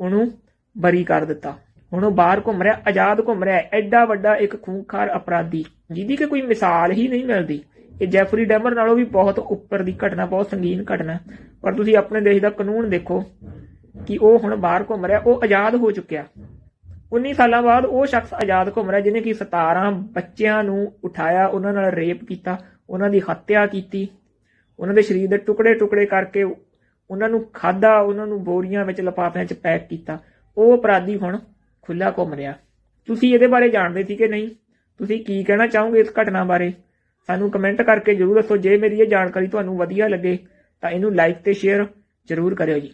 ਉਹਨੂੰ ਬਰੀ ਕਰ ਦਿੱਤਾ। ਹੁਣ ਉਹ ਬਾਹਰ ਘੁੰਮ ਰਿਹਾ, ਆਜ਼ਾਦ ਘੁੰਮ ਰਿਹਾ ਹੈ। ਐਡਾ ਵੱਡਾ ਇੱਕ ਖੂੰਖਾਰ ਅਪਰਾਧੀ, ਜਿਹਦੀ ਕਿ ਕੋਈ ਮਿਸਾਲ ਹੀ ਨਹੀਂ ਮਿਲਦੀ। ਇਹ ਜੈਫਰੀ ਡੈਮਰ ਨਾਲੋਂ ਵੀ ਬਹੁਤ ਉੱਪਰ ਦੀ ਘਟਨਾ, ਬਹੁਤ ਸੰਗੀਨ ਘਟਨਾ ਪਰ ਤੁਸੀਂ ਆਪਣੇ ਦੇਸ਼ ਦਾ ਕਾਨੂੰਨ ਦੇਖੋ ਕਿ ਉਹ ਹੁਣ ਬਾਹਰ ਘੁੰਮ ਰਿਹਾ, ਉਹ ਆਜ਼ਾਦ ਹੋ ਚੁੱਕਿਆ। 19 ਸਾਲਾਂ ਬਾਅਦ ਉਹ ਸ਼ਖਸ ਆਜ਼ਾਦ ਘੁੰਮ ਰਿਹਾ ਜਿਹਨੇ ਕਿ 17 ਬੱਚਿਆਂ ਨੂੰ ਉਠਾਇਆ, ਉਹਨਾਂ ਨਾਲ ਰੇਪ ਕੀਤਾ, ਉਹਨਾਂ ਦੀ ਹੱਤਿਆ ਕੀਤੀ, ਉਹਨਾਂ ਦੇ ਸਰੀਰ ਦੇ ਟੁਕੜੇ ਟੁਕੜੇ ਕਰਕੇ ਉਹਨਾਂ ਨੂੰ ਖਾਦਾ ਉਹਨਾਂ ਨੂੰ ਬੋਰੀਆਂ ਵਿੱਚ ਲਿਫਾਫਿਆਂ 'ਚ ਪੈਕ ਕੀਤਾ। ਉਹ ਅਪਰਾਧੀ ਹੁਣ ਖੁੱਲਾ ਘੁੰਮ ਰਿਹਾ। ਤੁਸੀਂ ਇਹਦੇ ਬਾਰੇ ਜਾਣਦੇ ਸੀ ਕਿ ਨਹੀਂ? ਤੁਸੀਂ ਕੀ ਕਹਿਣਾ ਚਾਹੋਗੇ ਇਸ ਘਟਨਾ ਬਾਰੇ? ਸਾਨੂੰ ਕਮੈਂਟ ਕਰਕੇ ਜਰੂਰ ਦੱਸੋ। ਜੇ ਮੇਰੀ ਇਹ ਜਾਣਕਾਰੀ ਤੁਹਾਨੂੰ ਵਧੀਆ ਲੱਗੇ ਤਾਂ ਇਹਨੂੰ ਲਾਈਕ ਤੇ ਸ਼ੇਅਰ ਜਰੂਰ ਕਰਿਓ ਜੀ।